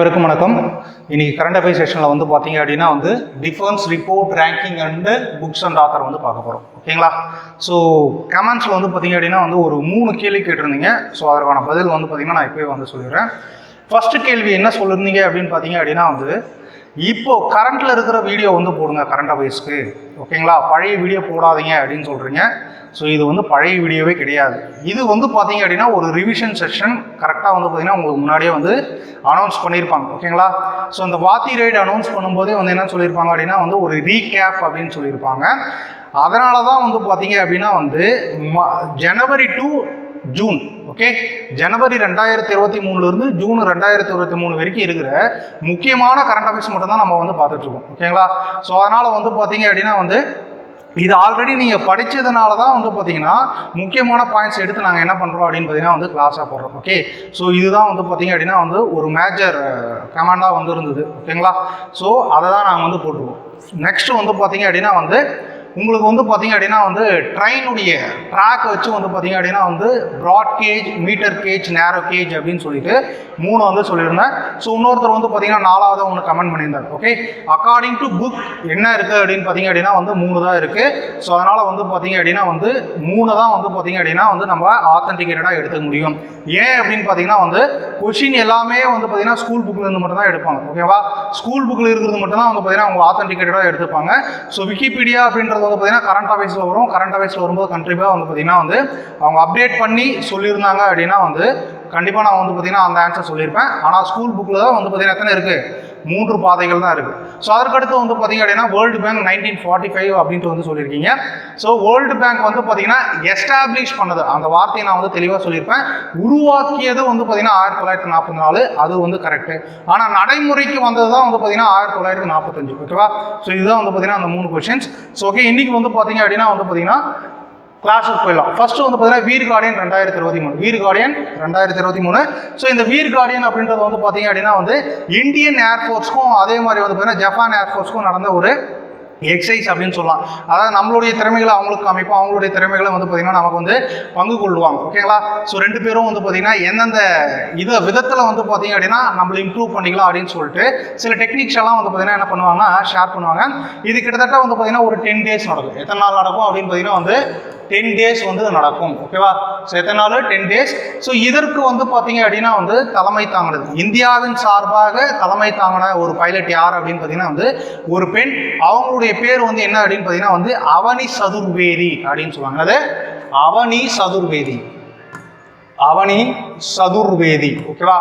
அனைவருக்கும் வணக்கம். இன்னைக்கு கரண்ட் அஃபேர் செஷனில் வந்து பார்த்தீங்க அப்படின்னா வந்து defence report ranking and books and author வந்து பார்க்க போகிறோம் ஓகேங்களா? ஸோ கமெண்ட்ஸில் வந்து பார்த்தீங்க அப்படின்னா வந்து ஒரு மூணு கேள்வி கேட்டிருந்தீங்க. ஸோ அதற்கான பதில் வந்து பார்த்தீங்கன்னா நான் இப்போயே வந்து சொல்லிடுறேன். ஃபர்ஸ்ட் கேள்வி என்ன சொல்லியிருந்தீங்க அப்படின்னு பார்த்தீங்க அப்படின்னா வந்து இப்போ கரண்ட்டில் இருக்கிற வீடியோ வந்து போடுங்க கரண்ட் அஃபேர்ஸ்க்கு ஓகேங்களா? பழைய வீடியோ போடாதீங்க அப்படின்னு சொல்கிறீங்க ஸோ இது வந்து பழைய வீடியோவே கிடையாது. இது வந்து பார்த்தீங்க அப்படின்னா ஒரு ரிவிஷன் செஷன் கரெக்டாக வந்து பார்த்தீங்கன்னா உங்களுக்கு முன்னாடியே வந்து அனௌன்ஸ் பண்ணியிருப்பாங்க ஓகேங்களா ஸோ இந்த வாத்தி ரைடு அனௌன்ஸ் பண்ணும்போதே வந்து என்ன சொல்லியிருப்பாங்க அப்படின்னா வந்து ஒரு ரீகேப் அப்படின்னு சொல்லியிருப்பாங்க அதனால தான் வந்து பார்த்தீங்க அப்படின்னா வந்து ம- ஜனவரி டு ஜூன் ஓகே ஜனவரி ரெண்டாயிரத்தி இருபத்தி மூணுலேருந்து ஜூன் ரெண்டாயிரத்தி இருபத்தி மூணு வரைக்கும் இருக்கிற முக்கியமான கரண்ட் அஃபேர்ஸ் மட்டும் தான் நம்ம வந்து பார்த்துட்ருக்கோம் ஓகேங்களா ஸோ அதனால் வந்து பார்த்தீங்க அப்படின்னா வந்து இது ஆல்ரெடி நீங்கள் படித்ததுனால தான் வந்து பார்த்தீங்கன்னா முக்கியமான பாயிண்ட்ஸ் எடுத்து நாங்கள் என்ன பண்ணுறோம் அப்படின்னு பார்த்தீங்கன்னா வந்து கிளாஸாக போடுறோம் ஓகே ஸோ இதுதான் வந்து பார்த்தீங்க அப்படின்னா வந்து ஒரு மேஜர் கமாண்டாக uh, வந்து இருந்தது ஓகேங்களா ஸோ அதை தான் நாங்கள் வந்து போட்டுருவோம். நெக்ஸ்ட் வந்து பார்த்தீங்க அப்படின்னா வந்து உங்களுக்கு வந்து பார்த்தீங்க அப்படின்னா வந்து ட்ரெயினுடைய ட்ராக் வச்சு வந்து பார்த்தீங்க அப்படின்னா வந்து broad gauge metre gauge narrow gauge அப்படின்னு சொல்லிட்டு மூணு வந்து சொல்லியிருந்தேன். ஸோ இன்னொருத்தர் வந்து பார்த்தீங்கன்னா நாலாவது ஒன்று கமெண்ட் பண்ணியிருந்தார். ஓகே அக்கார்டிங் டு புக் என்ன இருக்குது அப்படின்னு பார்த்தீங்க அப்படின்னா வந்து மூணு தான் இருக்குது ஸோ அதனால் வந்து பார்த்தீங்க அப்படின்னா வந்து மூணு தான் வந்து பார்த்தீங்க அப்படின்னா வந்து நம்ம ஆத்தன்டிகேட்டடாக எடுத்துக்க முடியும். ஏன் அப்படின்னு பார்த்தீங்கன்னா வந்து கொஷின் எல்லாமே வந்து பார்த்தீங்கன்னா ஸ்கூல் புக்கில் இருந்து மட்டும் தான் எடுப்பாங்க ஓகேவா ஸ்கூல் புக்கில் இருக்கிறது மட்டும் தான் வந்து பார்த்தீங்கன்னா அவங்க ஆத்தன்டிகேட்டடாக எடுத்துப்பாங்க. ஸோ விக்கிபீடியா அப்படின்றது வந்து பார்த்தீங்கன்னா கரண்ட் அஃபேர்ஸில் வரும். கரண்ட் அஃபேர்ஸில் வரும்போது கண்டிப்பாக வந்து பார்த்தீங்கன்னா வந்து அவங்க அப்டேட் பண்ணி சொல்லியிருந்தாங்க அப்படின்னா வந்து கண்டிப்பாக நான் வந்து பார்த்தீங்கன்னா அந்த ஆன்சர் சொல்லியிருப்பேன். ஆனால் ஸ்கூல் புக்கில் தான் வந்து பார்த்தீங்கன்னா எத்தனை இருக்குது மூன்று பாதைகள் தான் இருக்குது ஸோ அதற்கடுத்து வந்து பார்த்தீங்க அப்படின்னா World Bank nineteen forty five அப்படின்ட்டு வந்து சொல்லியிருக்கீங்க. ஸோ வேர்ல்டு பேங்க் வந்து பார்த்தீங்கன்னா எஸ்டாப்ளிஷ் பண்ணது. அந்த வார்த்தையை நான் வந்து தெளிவாக சொல்லியிருப்பேன். உருவாக்கியது வந்து பார்த்தீங்கன்னா ஆயிரத்தி தொள்ளாயிரத்தி நாற்பத்தி நாலு. அது வந்து கரெக்டு ஆனால் நடைமுறைக்கு வந்தது தான் வந்து பார்த்தீங்கன்னா ஆயிரத்தி தொள்ளாயிரத்தி நாற்பத்தஞ்சு. ஓகேவா ஸோ இதுதான் வந்து பார்த்தீங்கன்னா அந்த மூணு கொஷின்ஸ் ஸோ ஓகே இன்னைக்கு வந்து பார்த்தீங்க அப்படின்னா வந்து பார்த்தீங்கன்னா கிளாஸுக்கு போயிடலாம். ஃபர்ஸ்ட் வந்து பார்த்தீங்கன்னா வீர் கார்டியன் ரெண்டாயிரத்தி இருபத்தி மூணு. வீர் கார்டியன் ரெண்டாயிரத்தி இருபத்தி மூணு. ஸோ இந்த வீர் கார்டியன் அப்படின்றது வந்து பார்த்தீங்க அப்படின்னா வந்து இந்தியன் ஏர்ஃபோர்ஸ்க்கும் அதே மாதிரி வந்து பார்த்தீங்கன்னா ஜப்பான் ஏர்ஃபோர்ஸ்க்கும் நடந்த ஒரு எக்ஸசைஸ் அப்படின்னு சொல்லலாம். அதாவது நம்மளுடைய திறமைகளை அவங்களுக்கு அமைப்போம் அவங்களுடைய திறமைகளை வந்து பார்த்தீங்கன்னா நமக்கு வந்து பங்கு கொள்வாங்க ஓகேங்களா ஸோ ரெண்டு பேரும் வந்து பார்த்தீங்கன்னா எந்தெந்த இதை விதத்தில் வந்து பார்த்தீங்க அப்படின்னா நம்மளை இம்ப்ரூவ் பண்ணிக்கலாம் அப்படின்னு சொல்லிட்டு சில டெக்னிக்ஸ் எல்லாம் வந்து பார்த்தீங்கன்னா என்ன பண்ணுவாங்க ஷேர் பண்ணுவாங்க. இது கிட்டத்தட்ட வந்து பார்த்தீங்கன்னா ஒரு டென் டேஸ் நடக்கும். எத்தனை நாள் நடக்கும் அப்படின்னு பார்த்தீங்கன்னா வந்து டென் டேஸ் வந்து நடக்கும். ஓகேவா ஸோ எத்தனை நாள்? டென் டேஸ் ஸோ இதற்கு வந்து பார்த்தீங்க அப்படின்னா வந்து தலைமை தாங்கினது. இந்தியாவின் சார்பாக தலைமை தாங்கின ஒரு பைலட் யார் அப்படின்னு பார்த்தீங்கன்னா வந்து ஒரு பெண். அவங்களுடைய பேர் வந்து என்ன அப்படின்னு பார்த்தீங்கன்னா வந்து அவனி சதுர்வேதி அப்படின்னு சொல்லுவாங்க. அது அவனி சதுர்வேதி. அவனி சதுர்வேதி. ஓகேவா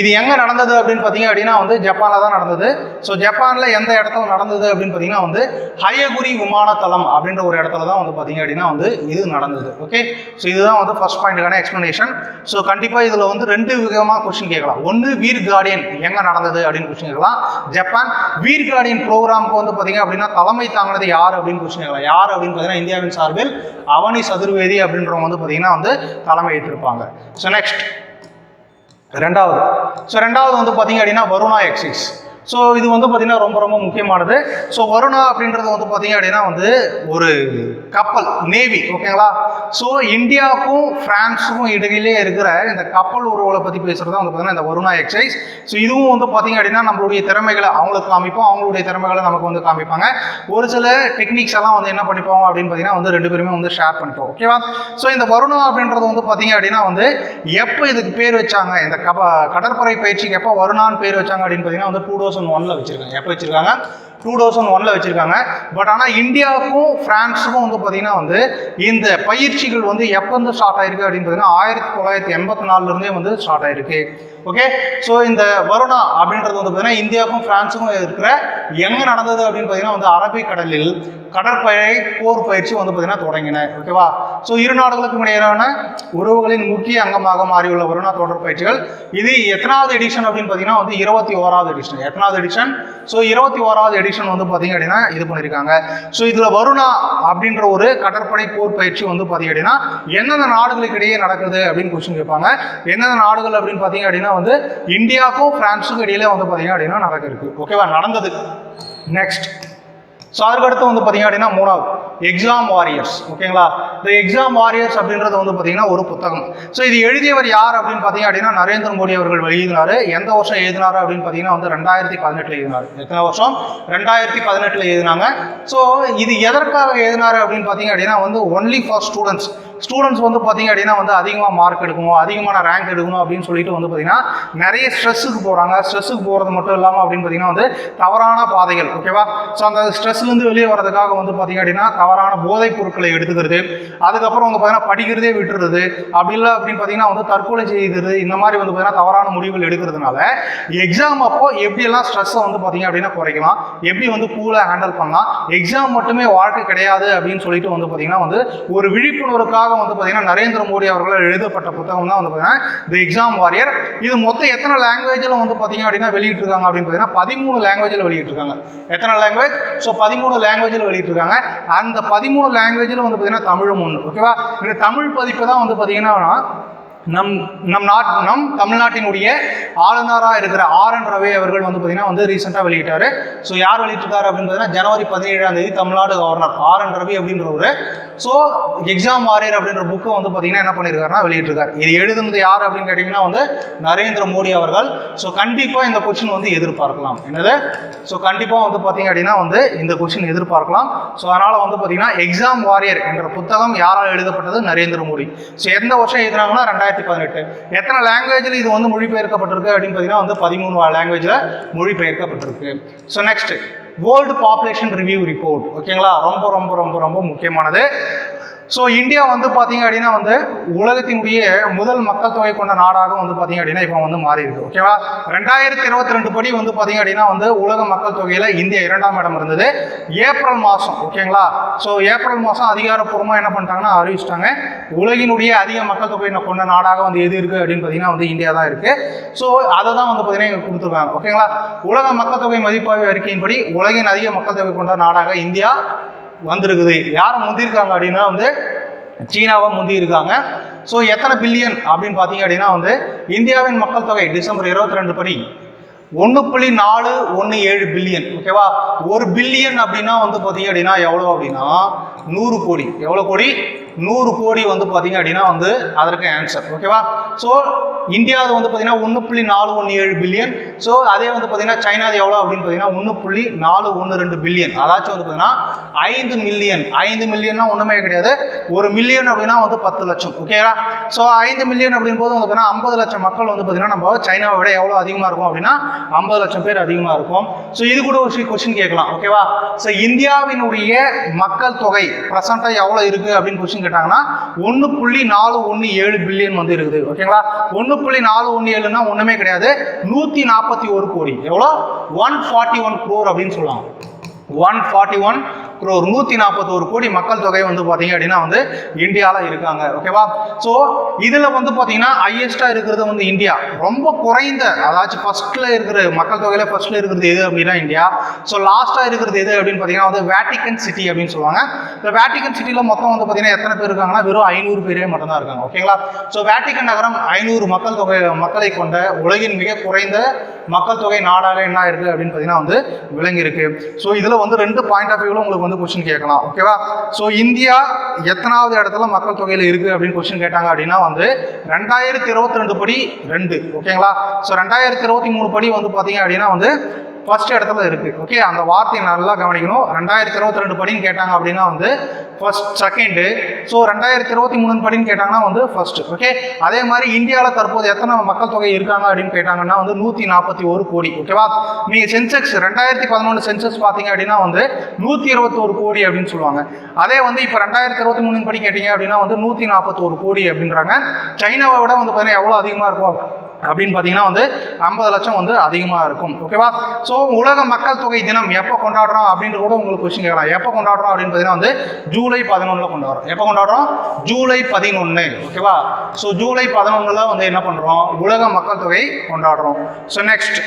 இது எங்க நடந்தது அப்படின்னு பார்த்தீங்க அப்படின்னா வந்து ஜப்பானில் தான் நடந்தது. ஸோ ஜப்பானில் எந்த இடத்துல நடந்தது அப்படின்னு பார்த்தீங்கன்னா வந்து ஹயகுரி விமானத்தளம் அப்படின்ற ஒரு இடத்துல தான் வந்து பார்த்தீங்க அப்படின்னா வந்து இது நடந்தது. ஓகே ஸோ இதுதான் வந்து ஃபர்ஸ்ட் பாயிண்ட்டுக்கான எக்ஸ்ப்ளனேஷன் ஸோ கண்டிப்பாக இதில் வந்து ரெண்டு விதமாக கொஸ்டின் கேட்கலாம். ஒன்று வீர் கார்டியன் எங்கே நடந்தது அப்படின்னு கொஸ்டின் கேட்கலாம். ஜப்பான் வீர் கார்டியன் ப்ரோக்ராமுக்கு வந்து பார்த்தீங்க அப்படின்னா தலைமை தாங்கினது யார் அப்படின்னு கொஸ்டின் கேட்கலாம். யார் அப்படின்னு பார்த்தீங்கன்னா இந்தியாவின் சார்பில் அவனி சதுர்வேதி அப்படின்றவங்க வந்து பார்த்தீங்கன்னா வந்து தலைமை ஏற்றிருப்பாங்க. ஸோ நெக்ஸ்ட் ரெண்டாவது. ஸோ ரெண்டாவது வந்து பார்த்தீங்க அப்படின்னா வருணா எக்ஸைஸ் ஸோ இது வந்து பார்த்திங்கன்னா ரொம்ப ரொம்ப முக்கியமானது. ஸோ வருணா அப்படின்றது வந்து பார்த்திங்க அப்படின்னா வந்து ஒரு கப்பல் நேவி ஓகேங்களா? ஸோ இந்தியாவுக்கும் ஃப்ரான்ஸுக்கும் இடையிலே இருக்கிற இந்த கப்பல் உறவுகளை பற்றி பேசுகிறது தான் வந்து பார்த்திங்கன்னா இந்த வருணா எக்ஸைஸ் ஸோ இதுவும் வந்து பார்த்தீங்க அப்படின்னா நம்மளுடைய திறமைகளை அவங்களுக்கு காமிப்போம். அவங்களுடைய திறமைகளை நமக்கு வந்து காமிப்பாங்க. ஒரு சில டெக்னிக்ஸ் எல்லாம் வந்து என்ன பண்ணிப்போம் அப்படின்னு பார்த்தீங்கன்னா வந்து ரெண்டு பேருமே வந்து ஷேர் பண்ணிப்போம். ஓகேவா ஸோ இந்த வருணா அப்படின்றது வந்து பார்த்தீங்க அப்படின்னா வந்து எப்போ இதுக்கு பேர் வச்சாங்க? இந்த கப கடற்படை பயிற்சிக்கு எப்போ வருணான்னு பேர் வச்சாங்க அப்படின்னு பார்த்தீங்கன்னா வந்து டூ தௌசண்ட் ஒனில் வச்சிருக்காங்க. எப்போ வச்சிருக்காங்க? டூ தௌசண்ட் ஒனில் வச்சுருக்காங்க. பட் ஆனால் இந்தியாவுக்கும் ஃப்ரான்ஸுக்கும் வந்து பார்த்தீங்கன்னா வந்து இந்த பயிற்சிகள் வந்து எப்போ வந்து ஸ்டார்ட் ஆயிருக்கு அப்படின்னு பார்த்தீங்கன்னா ஆயிரத்தி தொள்ளாயிரத்தி எண்பத்தி நாலுலேருந்தே வந்து ஸ்டார்ட் ஆயிருக்கு. ஓகே ஸோ இந்த வருணா அப்படின்றது வந்து பார்த்தீங்கன்னா இந்தியாவுக்கும் பிரான்ஸுக்கும் இருக்கிற எங்கே நடந்தது அப்படின்னு பார்த்தீங்கன்னா வந்து அரபிக் கடலில் கடற்படை போர் பயிற்சி வந்து பார்த்தீங்கன்னா தொடங்கின. ஓகேவா ஸோ இரு நாடுகளுக்கும் இடையிலான உறவுகளின் முக்கிய அங்கமாக மாறியுள்ள வருணா தொடர் பயிற்சிகள். இது எத்தனாவது எடிஷன் அப்படின்னு பார்த்தீங்கன்னா வந்து இருபத்தி ஓராவது எடிஷன் எத்தனாவது எடிஷன் ஸோ இருபத்தி ஓராவது எடிஷன் வந்து பார்த்தீங்க அப்படின்னா இது பண்ணியிருக்காங்க ஸோ இதில் வருணா அப்படின்ற ஒரு கடற்படை போர் பயிற்சி வந்து பார்த்தீங்க அப்படின்னா எந்தெந்த நாடுகளுக்கு இடையே நடக்குது அப்படின்னு கொஸ்டின் கேட்பாங்க. எந்தெந்த நாடுகள் அப்படின்னு பார்த்தீங்க அப்படின்னா வந்து இந்தியாவுக்கும் பிரான்ஸுக்கும் இடையில வந்து பார்த்தீங்க அப்படின்னா நடக்க இருக்கு ஓகேவா நடந்தது. நெக்ஸ்ட் ஸோ அதுக்கடுத்து வந்து பார்த்தீங்க அப்படின்னா மூணாவது. எக்ஸாம் வாரியர்ஸ் ஓகேங்களா இந்த எக்ஸாம் வாரியர்ஸ் அப்படின்றது வந்து பார்த்தீங்கன்னா ஒரு புத்தகம். ஸோ இது எழுதியவர் யார் அப்படின்னு பார்த்தீங்க அப்படின்னா நரேந்திர மோடி அவர்கள் எழுதினார் எந்த வருஷம் எழுதினார் அப்படின்னு பார்த்தீங்கன்னா வந்து ரெண்டாயிரத்தி பதினெட்டில் எழுதினாரு. எத்தனை வருஷம்? ரெண்டாயிரத்தி பதினெட்டில் எழுதினாங்க. ஸோ இது எதற்காக எழுதினார் அப்படின்னு பார்த்தீங்க அப்படின்னா வந்து ஒன்லி ஃபார் ஸ்டூடெண்ட்ஸ் ஸ்டூடெண்ட்ஸ் வந்து பார்த்தீங்க அப்படின்னா வந்து அதிகமாக மார்க் எடுக்கணும் அதிகமான ரேங்க் எடுக்கணும் அப்படின்னு சொல்லிட்டு வந்து பார்த்தீங்கன்னா நிறைய ஸ்ட்ரெஸ்ஸுக்கு போகிறாங்க ஸ்ட்ரெஸ்ஸுக்கு போகிறது மட்டும் இல்லாமல் அப்படின்னு பார்த்தீங்கன்னா வந்து தவறான பாதைகள் ஓகேவா ஸோ அந்த ஸ்ட்ரெஸ்லேருந்து வெளியே வரதுக்காக வந்து பார்த்தீங்க அப்படின்னா தவறான போதைப் பொருட்களை எடுத்துக்கிறது அதுக்கப்புறம் வந்து பார்த்தீங்கன்னா படிக்கிறதே விட்டுறது அப்படி இல்லை அப்படின்னு பார்த்தீங்கன்னா வந்து தற்கொலை செய்கிறது இந்த மாதிரி வந்து பார்த்தீங்கன்னா தவறான முடிவுகள் எடுக்கிறதுனால எக்ஸாம் அப்போ எப்படியெல்லாம் ஸ்ட்ரெஸ்ஸை வந்து பார்த்தீங்க அப்படின்னா குறைக்கலாம் எப்படி வந்து கூலாக ஹேண்டில் பண்ணலாம் எக்ஸாம் மட்டுமே வாழ்க்கை கிடையாது அப்படின்னு சொல்லிட்டு வந்து பார்த்தீங்கன்னா வந்து ஒரு விழிப்புணர்வுக்காக வந்து பார்த்தீங்கன்னா நரேந்திர மோடி அவர்களால் எழுதப்பட்ட புத்தகம் தான் வந்து பார்த்தீங்கன்னா தி எக்ஸாம் வாரியர் இது மொத்தம் எத்தனை லாங்குவேஜில் வந்து பார்த்தீங்க அப்படின்னா வெளியிட்டிருக்காங்க அப்படின்னு பார்த்தீங்கன்னா பதிமூணு லாங்குவேஜில் வெளியிட்டிருக்காங்க. எத்தனை லாங்குவேஜ் ஸோ பதிமூணு லாங்குவேஜில் வெளியிட்டிருக்காங்க. அந்த பதிமூணு லாங்குவேஜில் வந்து பார்த்தீங்கன்னா தமிழும் ஒன்று ஓகேவா இந்த தமிழ் பதிப்பு தான் வந்து பார்த்தீங்கன்னா நம் நம் நாட் நம் தமிழ்நாட்டினுடைய ஆளுநராக இருக்கிற ஆர் என் ரவி அவர்கள் வந்து பார்த்தீங்கன்னா வந்து ரீசெண்டாக வெளியிட்டார். ஸோ யார் வெளியிட்டிருக்காரு அப்படின்னு பார்த்தீங்கன்னா ஜனவரி பதினேழாம் தேதி Tamil Nadu governor R N Ravi அப்படின்றவர் ஸோ எக்ஸாம் வாரியர் அப்படின்ற புக்கை வந்து பார்த்தீங்கன்னா என்ன பண்ணியிருக்காருன்னா வெளியிட்டிருக்காரு. இது எழுதுனது யார் அப்படின்னு கேட்டிங்கன்னா வந்து நரேந்திர மோடி அவர்கள். ஸோ கண்டிப்பாக இந்த கொஸ்டின் வந்து எதிர்பார்க்கலாம். என்னது? ஸோ கண்டிப்பாக வந்து பார்த்தீங்க அப்படின்னா வந்து இந்த கொஸ்டின் எதிர்பார்க்கலாம். ஸோ அதனால் வந்து பார்த்தீங்கன்னா எக்ஸாம் வாரியர் என்ற புத்தகம் யாரால் எழுதப்பட்டது? நரேந்திர மோடி. ஸோ எந்த வருஷம் எழுதுனாங்கன்னா? ரெண்டாயிரத்தி பதினெட்டு. எத்தனை லாங்குவேஜில் இது வந்து மொழிபெயர்க்கப்பட்டிருக்கு அப்படின்னு பார்த்தீங்கன்னா வந்து பதிமூணு லாங்குவேஜில் மொழிபெயர்க்கப்பட்டிருக்கு. So next world population review report ஓகேங்களா ரொம்ப ரொம்ப ரொம்ப ரொம்ப முக்கியமானது. ஸோ இந்தியா வந்து பார்த்தீங்க அப்படின்னா வந்து உலகத்தினுடைய முதல் மக்கள் தொகை கொண்ட நாடாக வந்து பார்த்தீங்க அப்படின்னா இப்போ வந்து மாறி இருக்கு ஓகேவா ரெண்டாயிரத்தி இருபத்தி ரெண்டு படி வந்து பார்த்தீங்க அப்படின்னா வந்து உலக மக்கள் தொகையில் இந்தியா இரண்டாம் இடம் இருந்தது. ஏப்ரல் மாதம் ஓகேங்களா ஸோ ஏப்ரல் மாதம் அதிகாரப்பூர்வமாக என்ன பண்ணிட்டாங்கன்னா அறிவிச்சிட்டாங்க. உலகினுடைய அதிக மக்கள் தொகை கொண்ட நாடாக வந்து எது இருக்குது அப்படின்னு பார்த்தீங்கன்னா வந்து இந்தியா தான் இருக்குது ஸோ அதை தான் வந்து பார்த்தீங்கன்னா இங்க கொடுத்துருக்காங்க. ஓகேங்களா உலக மக்கள் தொகை மதிப்பாய்வு அறிக்கையின்படி உலகின் அதிக மக்கள் தொகை கொண்ட நாடாக இந்தியா வந்திருக்குது. யாரை முந்திருக்காங்க அப்படின்னா வந்து சீனாவை முந்தி இருக்காங்க ஸோ எத்தனை பில்லியன் அப்படின்னு பார்த்தீங்க அப்படின்னா வந்து இந்தியாவின் மக்கள் தொகை டிசம்பர் இருபத்தி ரெண்டு படி ஒன்று புள்ளி நாலு ஒன்று ஏழு பில்லியன் ஓகேவா ஒரு பில்லியன் அப்படின்னா வந்து பார்த்தீங்க அப்படின்னா எவ்வளோ அப்படின்னா நூறு கோடி. எவ்வளோ கோடி? நூறு கோடி வந்து பார்த்தீங்க அப்படின்னா வந்து அதற்கு ஆன்சர் ஓகேவா ஸோ இந்தியாவது வந்து பார்த்தீங்கன்னா ஒன்று புள்ளி நாலு ஒன்று ஏழு பில்லியன் ஸோ அதே வந்து பார்த்தீங்கன்னா சைனாது எவ்வளோ அப்படின்னு பார்த்தீங்கன்னா ஒன்று புள்ளி நாலு ஒன்று ரெண்டு பில்லியன் அதாச்சும் வந்து பார்த்தீங்கன்னா ஐந்து மில்லியன் ஐந்து மில்லியன்னா ஒன்றுமே கிடையாது. ஒரு மில்லியன் அப்படின்னா வந்து பத்து லட்சம். ஓகேவா ஸோ ஐந்து மில்லியன் அப்படின் போது வந்து பார்த்தீங்கன்னா ஐம்பது லட்சம் மக்கள் வந்து பார்த்தீங்கன்னா நம்ம சைனாவை விட எவ்வளோ அதிகமாக இருக்கும் அப்படின்னா ஐம்பது லட்சம் பேர் அதிகமாக இருக்கும். ஸோ இது கூட ஒரு கொஸ்டின் கேட்கலாம். ஓகேவா ஸோ இந்தியாவினுடைய மக்கள் தொகை ப்ரெசண்ட்டாக எவ்வளோ இருக்குது அப்படின்னு கொஸ்டின் கேட்டாங்கன்னா ஒன்று புள்ளி நாலு ஒன்று ஏழு பில்லியன் வந்து இருக்குது. ஓகேங்களா ஒன்று புள்ளி நாலு ஒன்று ஏழுனா ஒன்றுமே கிடையாது. நூற்றி நாற்பத்தி ஒரு கோடி. எவ்வளோ? ஒன் ஃபார்ட்டி ஒன் க்ரோர் அப்படின்னு சொல்லலாம் ஒன் ஃபார்ட்டி ஒன் ஒரு நூற்றி நாற்பத்தோரு கோடி மக்கள் தொகை வந்து பார்த்தீங்க அப்படின்னா வந்து இந்தியாவில் இருக்காங்க ஓகேவா ஸோ இதில் வந்து பார்த்தீங்கன்னா ஹையஸ்ட்டாக இருக்கிறது வந்து இந்தியா. ரொம்ப குறைந்த அதாச்சும் ஃபர்ஸ்ட்டில் இருக்கிற மக்கள் தொகையில் ஃபர்ஸ்ட்டில் இருக்கிறது எது அப்படின்னா இந்தியா. ஸோ லாஸ்ட்டாக இருக்கிறது எது அப்படின்னு பார்த்தீங்கன்னா வந்து வேட்டிக்கன் சிட்டி அப்படின்னு சொல்லுவாங்க. இந்த வேட்டிக்கன் சிட்டியில் மொத்தம் வந்து பார்த்தீங்கன்னா எத்தனை பேர் இருக்காங்கன்னா வெறும் ஐநூறு பேரே மட்டும்தான் இருக்காங்க ஓகேங்களா ஸோ வேட்டிக்கன் நகரம் ஐநூறு மக்கள் தொகை மக்களை கொண்ட உலகின் மிக குறைந்த மக்கள் தொகை நாடாக என்ன இருக்குது அப்படின்னு பார்த்தீங்கன்னா வந்து விளங்கி இருக்கு ஸோ இதில் வந்து ரெண்டு பாயிண்ட் ஆஃப் வியூவில் உங்களுக்கு வந்து கொஸ்டின் கேட்கலாம் ஓகேவா ஸோ இந்தியா எத்தனாவது இடத்துல மக்கள் தொகையில் இருக்குது அப்படின்னு கொஸ்டின் கேட்டாங்க அப்படின்னா வந்து ரெண்டாயிரத்தி இருபத்தி ரெண்டு படி ரெண்டு ஓகேங்களா ஸோ ரெண்டாயிரத்தி இருபத்தி மூணு படி வந்து பார்த்தீங்க அப்படின்னா வந்து ஃபர்ஸ்ட் இடத்துல இருக்கு. ஓகே அந்த வார்த்தையை நல்லா கவனிக்கணும். ரெண்டாயிரத்தி இருபத்தி ரெண்டு படின்னு கேட்டாங்க அப்படின்னா வந்து ஃபர்ஸ்ட் செகண்டு ஸோ ரெண்டாயிரத்தி இருபத்தி மூணு படின்னு கேட்டாங்கன்னா வந்து ஃபர்ஸ்ட் ஓகே அதே மாதிரி இந்தியாவில் தற்போது எத்தனை மக்கள் தொகை இருக்காங்க அப்படின்னு கேட்டாங்கன்னா வந்து நூற்றி நாற்பத்தி ஒரு கோடி. ஓகேவா நீங்கள் சென்செக்ஸ் ரெண்டாயிரத்தி பதினொன்று சென்செக்ஸ் பார்த்தீங்க அப்படின்னா வந்து நூற்றி இருபத்தோரு கோடி அப்படின்னு சொல்லுவாங்க. அதே வந்து இப்போ ரெண்டாயிரத்தி இருபத்தி மூணு படி கேட்டீங்க அப்படின்னா வந்து நூற்றி நாற்பத்தோரு கோடி அப்படின்றாங்க. சைனாவை விட வந்து பார்த்தீங்கன்னா எவ்வளோ அதிகமாக இருக்கும் அப்படின்னு பார்த்தீங்கன்னா வந்து ஐம்பது லட்சம் வந்து அதிகமாக இருக்கும். ஓகேவா ஸோ உலக மக்கள் தொகை தினம் எப்போ கொண்டாடுறோம் அப்படின்ற கூட உங்களுக்கு கொஸ்டின் கேட்கலாம். எப்போ கொண்டாடுறோம் அப்படின்னு பார்த்தீங்கன்னா வந்து ஜூலை பதினொன்றில் கொண்டாடுறோம். எப்போ கொண்டாடுறோம்? ஜூலை பதினொன்று ஓகேவா ஸோ ஜூலை பதினொன்றில் வந்து என்ன பண்ணுறோம் உலக மக்கள் தொகை கொண்டாடுறோம். ஸோ நெக்ஸ்ட்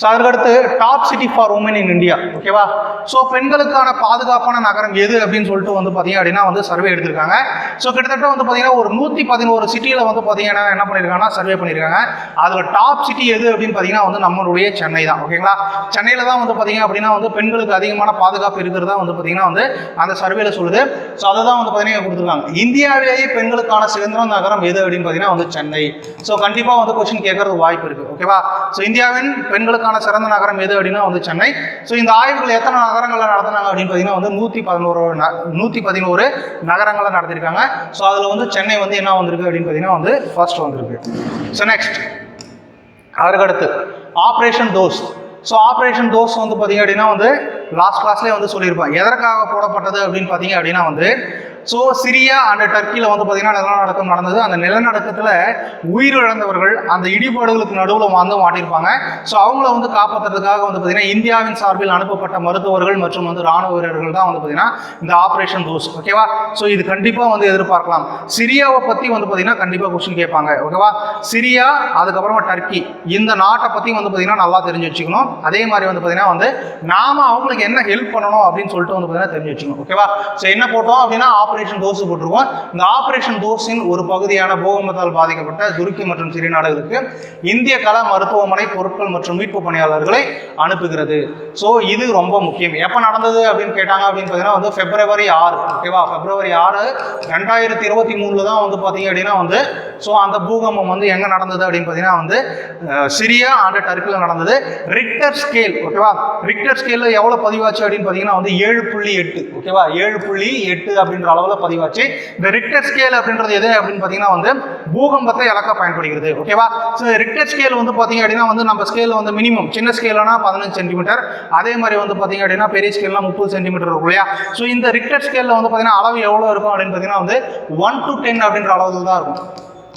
ஸோ அதற்கடுத்து top city for women in India ஓகேவா ஸோ பெண்களுக்கான பாதுகாப்பான நகரம் எது அப்படின்னு சொல்லிட்டு வந்து பார்த்தீங்க அப்படின்னா வந்து சர்வே எடுத்திருக்காங்க. ஸோ கிட்டத்தட்ட வந்து பார்த்தீங்கன்னா ஒரு நூற்றி பதினோரு சிட்டியில் வந்து பார்த்தீங்கன்னா என்ன பண்ணியிருக்காங்கன்னா சர்வே பண்ணியிருக்காங்க அதில் டாப் சிட்டி எது அப்படின்னு பார்த்தீங்கன்னா வந்து நம்மளுடைய சென்னை தான் ஓகேங்களா சென்னையில் தான் வந்து பார்த்தீங்க அப்படின்னா வந்து பெண்களுக்கு அதிகமான பாதுகாப்பு இருக்கிறதா வந்து பார்த்தீங்கன்னா வந்து அந்த சர்வேல சொல்லுது. ஸோ அதை தான் வந்து பார்த்தீங்கன்னா கொடுத்துருக்காங்க. இந்தியாவிலேயே பெண்களுக்கான சிறந்த நகரம் எது அப்படின்னு பார்த்தீங்கன்னா வந்து சென்னை. ஸோ கண்டிப்பாக வந்து கொஸ்டின் கேட்கறது வாய்ப்பு இருக்குது ஓகேவா ஸோ இந்தியாவின் பெண்களுக்கு பெண்களுக்கான சிறந்த நகரம் எது அப்படின்னா வந்து சென்னை. ஸோ இந்த ஆய்வுகள் எத்தனை நகரங்களில் நடத்தினாங்க அப்படின்னு பார்த்தீங்கன்னா வந்து நூற்றி பதினோரு நூற்றி பதினோரு நகரங்களை நடத்திருக்காங்க. ஸோ அதில் வந்து சென்னை வந்து என்ன வந்திருக்கு அப்படின்னு பார்த்தீங்கன்னா வந்து ஃபர்ஸ்ட் வந்திருக்கு. ஸோ நெக்ஸ்ட் அதற்கடுத்து operation Dost so operation Dost வந்து பார்த்தீங்க அப்படின்னா வந்து லாஸ்ட் கிளாஸ்லேயே வந்து சொல்லியிருப்பேன் எதற்காக போடப்பட்டது அப்படின்னு பார்த்தீங்க அப்படின்னா வந்து ஸோ சிரியா அண்ட் டர்க்கியில் வந்து பார்த்தீங்கன்னா நிலநடுக்கம் நடந்தது. அந்த நிலநடுக்கத்தில் உயிரிழந்தவர்கள் அந்த இடிபாடுகளுக்கு நடுவில் வந்து மாட்டியிருப்பாங்க. ஸோ அவங்கள வந்து காப்பாற்றுறதுக்காக வந்து பார்த்தீங்கன்னா இந்தியாவின் சார்பில் அனுப்பப்பட்ட மருத்துவர்கள் மற்றும் வந்து ராணுவ வீரர்கள் தான் வந்து பார்த்தீங்கன்னா இந்த ஆப்ரேஷன் ரூஸ் ஓகேவா ஸோ இது கண்டிப்பாக வந்து எதிர்பார்க்கலாம். சிரியாவை பற்றி வந்து பார்த்தீங்கன்னா கண்டிப்பாக கொஸ்டின் கேட்பாங்க. ஓகேவா சிரியா அதுக்கப்புறமா டர்க்கி இந்த நாட்டை பற்றி வந்து பார்த்தீங்கன்னா நல்லா தெரிஞ்சு வச்சுக்கணும். அதே மாதிரி வந்து பார்த்தீங்கன்னா வந்து நாம அவங்களுக்கு என்ன ஹெல்ப் பண்ணணும் அப்படின்னு சொல்லிட்டு வந்து பார்த்தீங்கன்னா தெரிஞ்சு வச்சுக்கணும். ஓகேவா ஸோ என்ன போட்டோம் அப்படின்னா ஆப்ரேஷன் டோஸ் போட்டிருக்கோம். இந்த ஆப்ரேஷன் தோசின் ஒரு பகுதியான பூகம்பத்தால் பாதிக்கப்பட்ட துருக்கி மற்றும் சிறிய நாடுகளுக்கு இந்திய கலா மருத்துவமனை பொருட்கள் மற்றும் மீட்பு பணியாளர்களை அனுப்புகிறது. ஸோ இது ரொம்ப முக்கியம். எப்போ நடந்தது அப்படின்னு கேட்டாங்க அப்படின்னு பார்த்தீங்கன்னா வந்து பிப்ரவரி ஆறு ஓகேவா பிப்ரவரி ஆறு ரெண்டாயிரத்தி இருபத்தி மூணில் தான் வந்து பார்த்தீங்க அப்படின்னா வந்து ஸோ அந்த பூகம்பம் வந்து எங்கே நடந்தது அப்படின்னு பார்த்தீங்கன்னா வந்து சிரியா ஆண்ட டர்க்கில் நடந்தது. ரிக்டர் ஸ்கேல் ஓகேவா ரிக்டர் ஸ்கேலில் எவ்வளோ பதிவாச்சு அப்படின்னு பார்த்தீங்கன்னா வந்து ஏழு புள்ளி எட்டு ஓகேவா ஏழு புள்ளி எட்டு அப்படின்ற அளவில் பதிவாச்சு. இந்த ரிக்டர் ஸ்கேல் அப்படின்றது எது அப்படின்னு பார்த்தீங்கன்னா வந்து பூகம்பத்தை இலக்க பயன்படுகிறது ஓகேவா ஸோ ரிக்டர் ஸ்கேல் வந்து பார்த்தீங்க அப்படின்னா வந்து நம்ம ஸ்கேல் வந்து மினிமம் சின்ன ஸ்கேல்னா பதினஞ்சு சென்டிமீட்டர் அதே மாதிரி வந்து பார்த்தீங்க அப்படின்னா பெரிய ஸ்கேல்னா முப்பது சென்டிமீட்டர் இருக்கும் இல்லையா? ஸோ இந்த ரிக்டர் ஸ்கேலில் வந்து பார்த்தீங்கன்னா அளவு எவ்வளோ இருக்கும் அப்படின்னு பார்த்தீங்கன்னா வந்து ஒன் டு டென் அப்படின்ற அளவில் தான் இருக்கும்.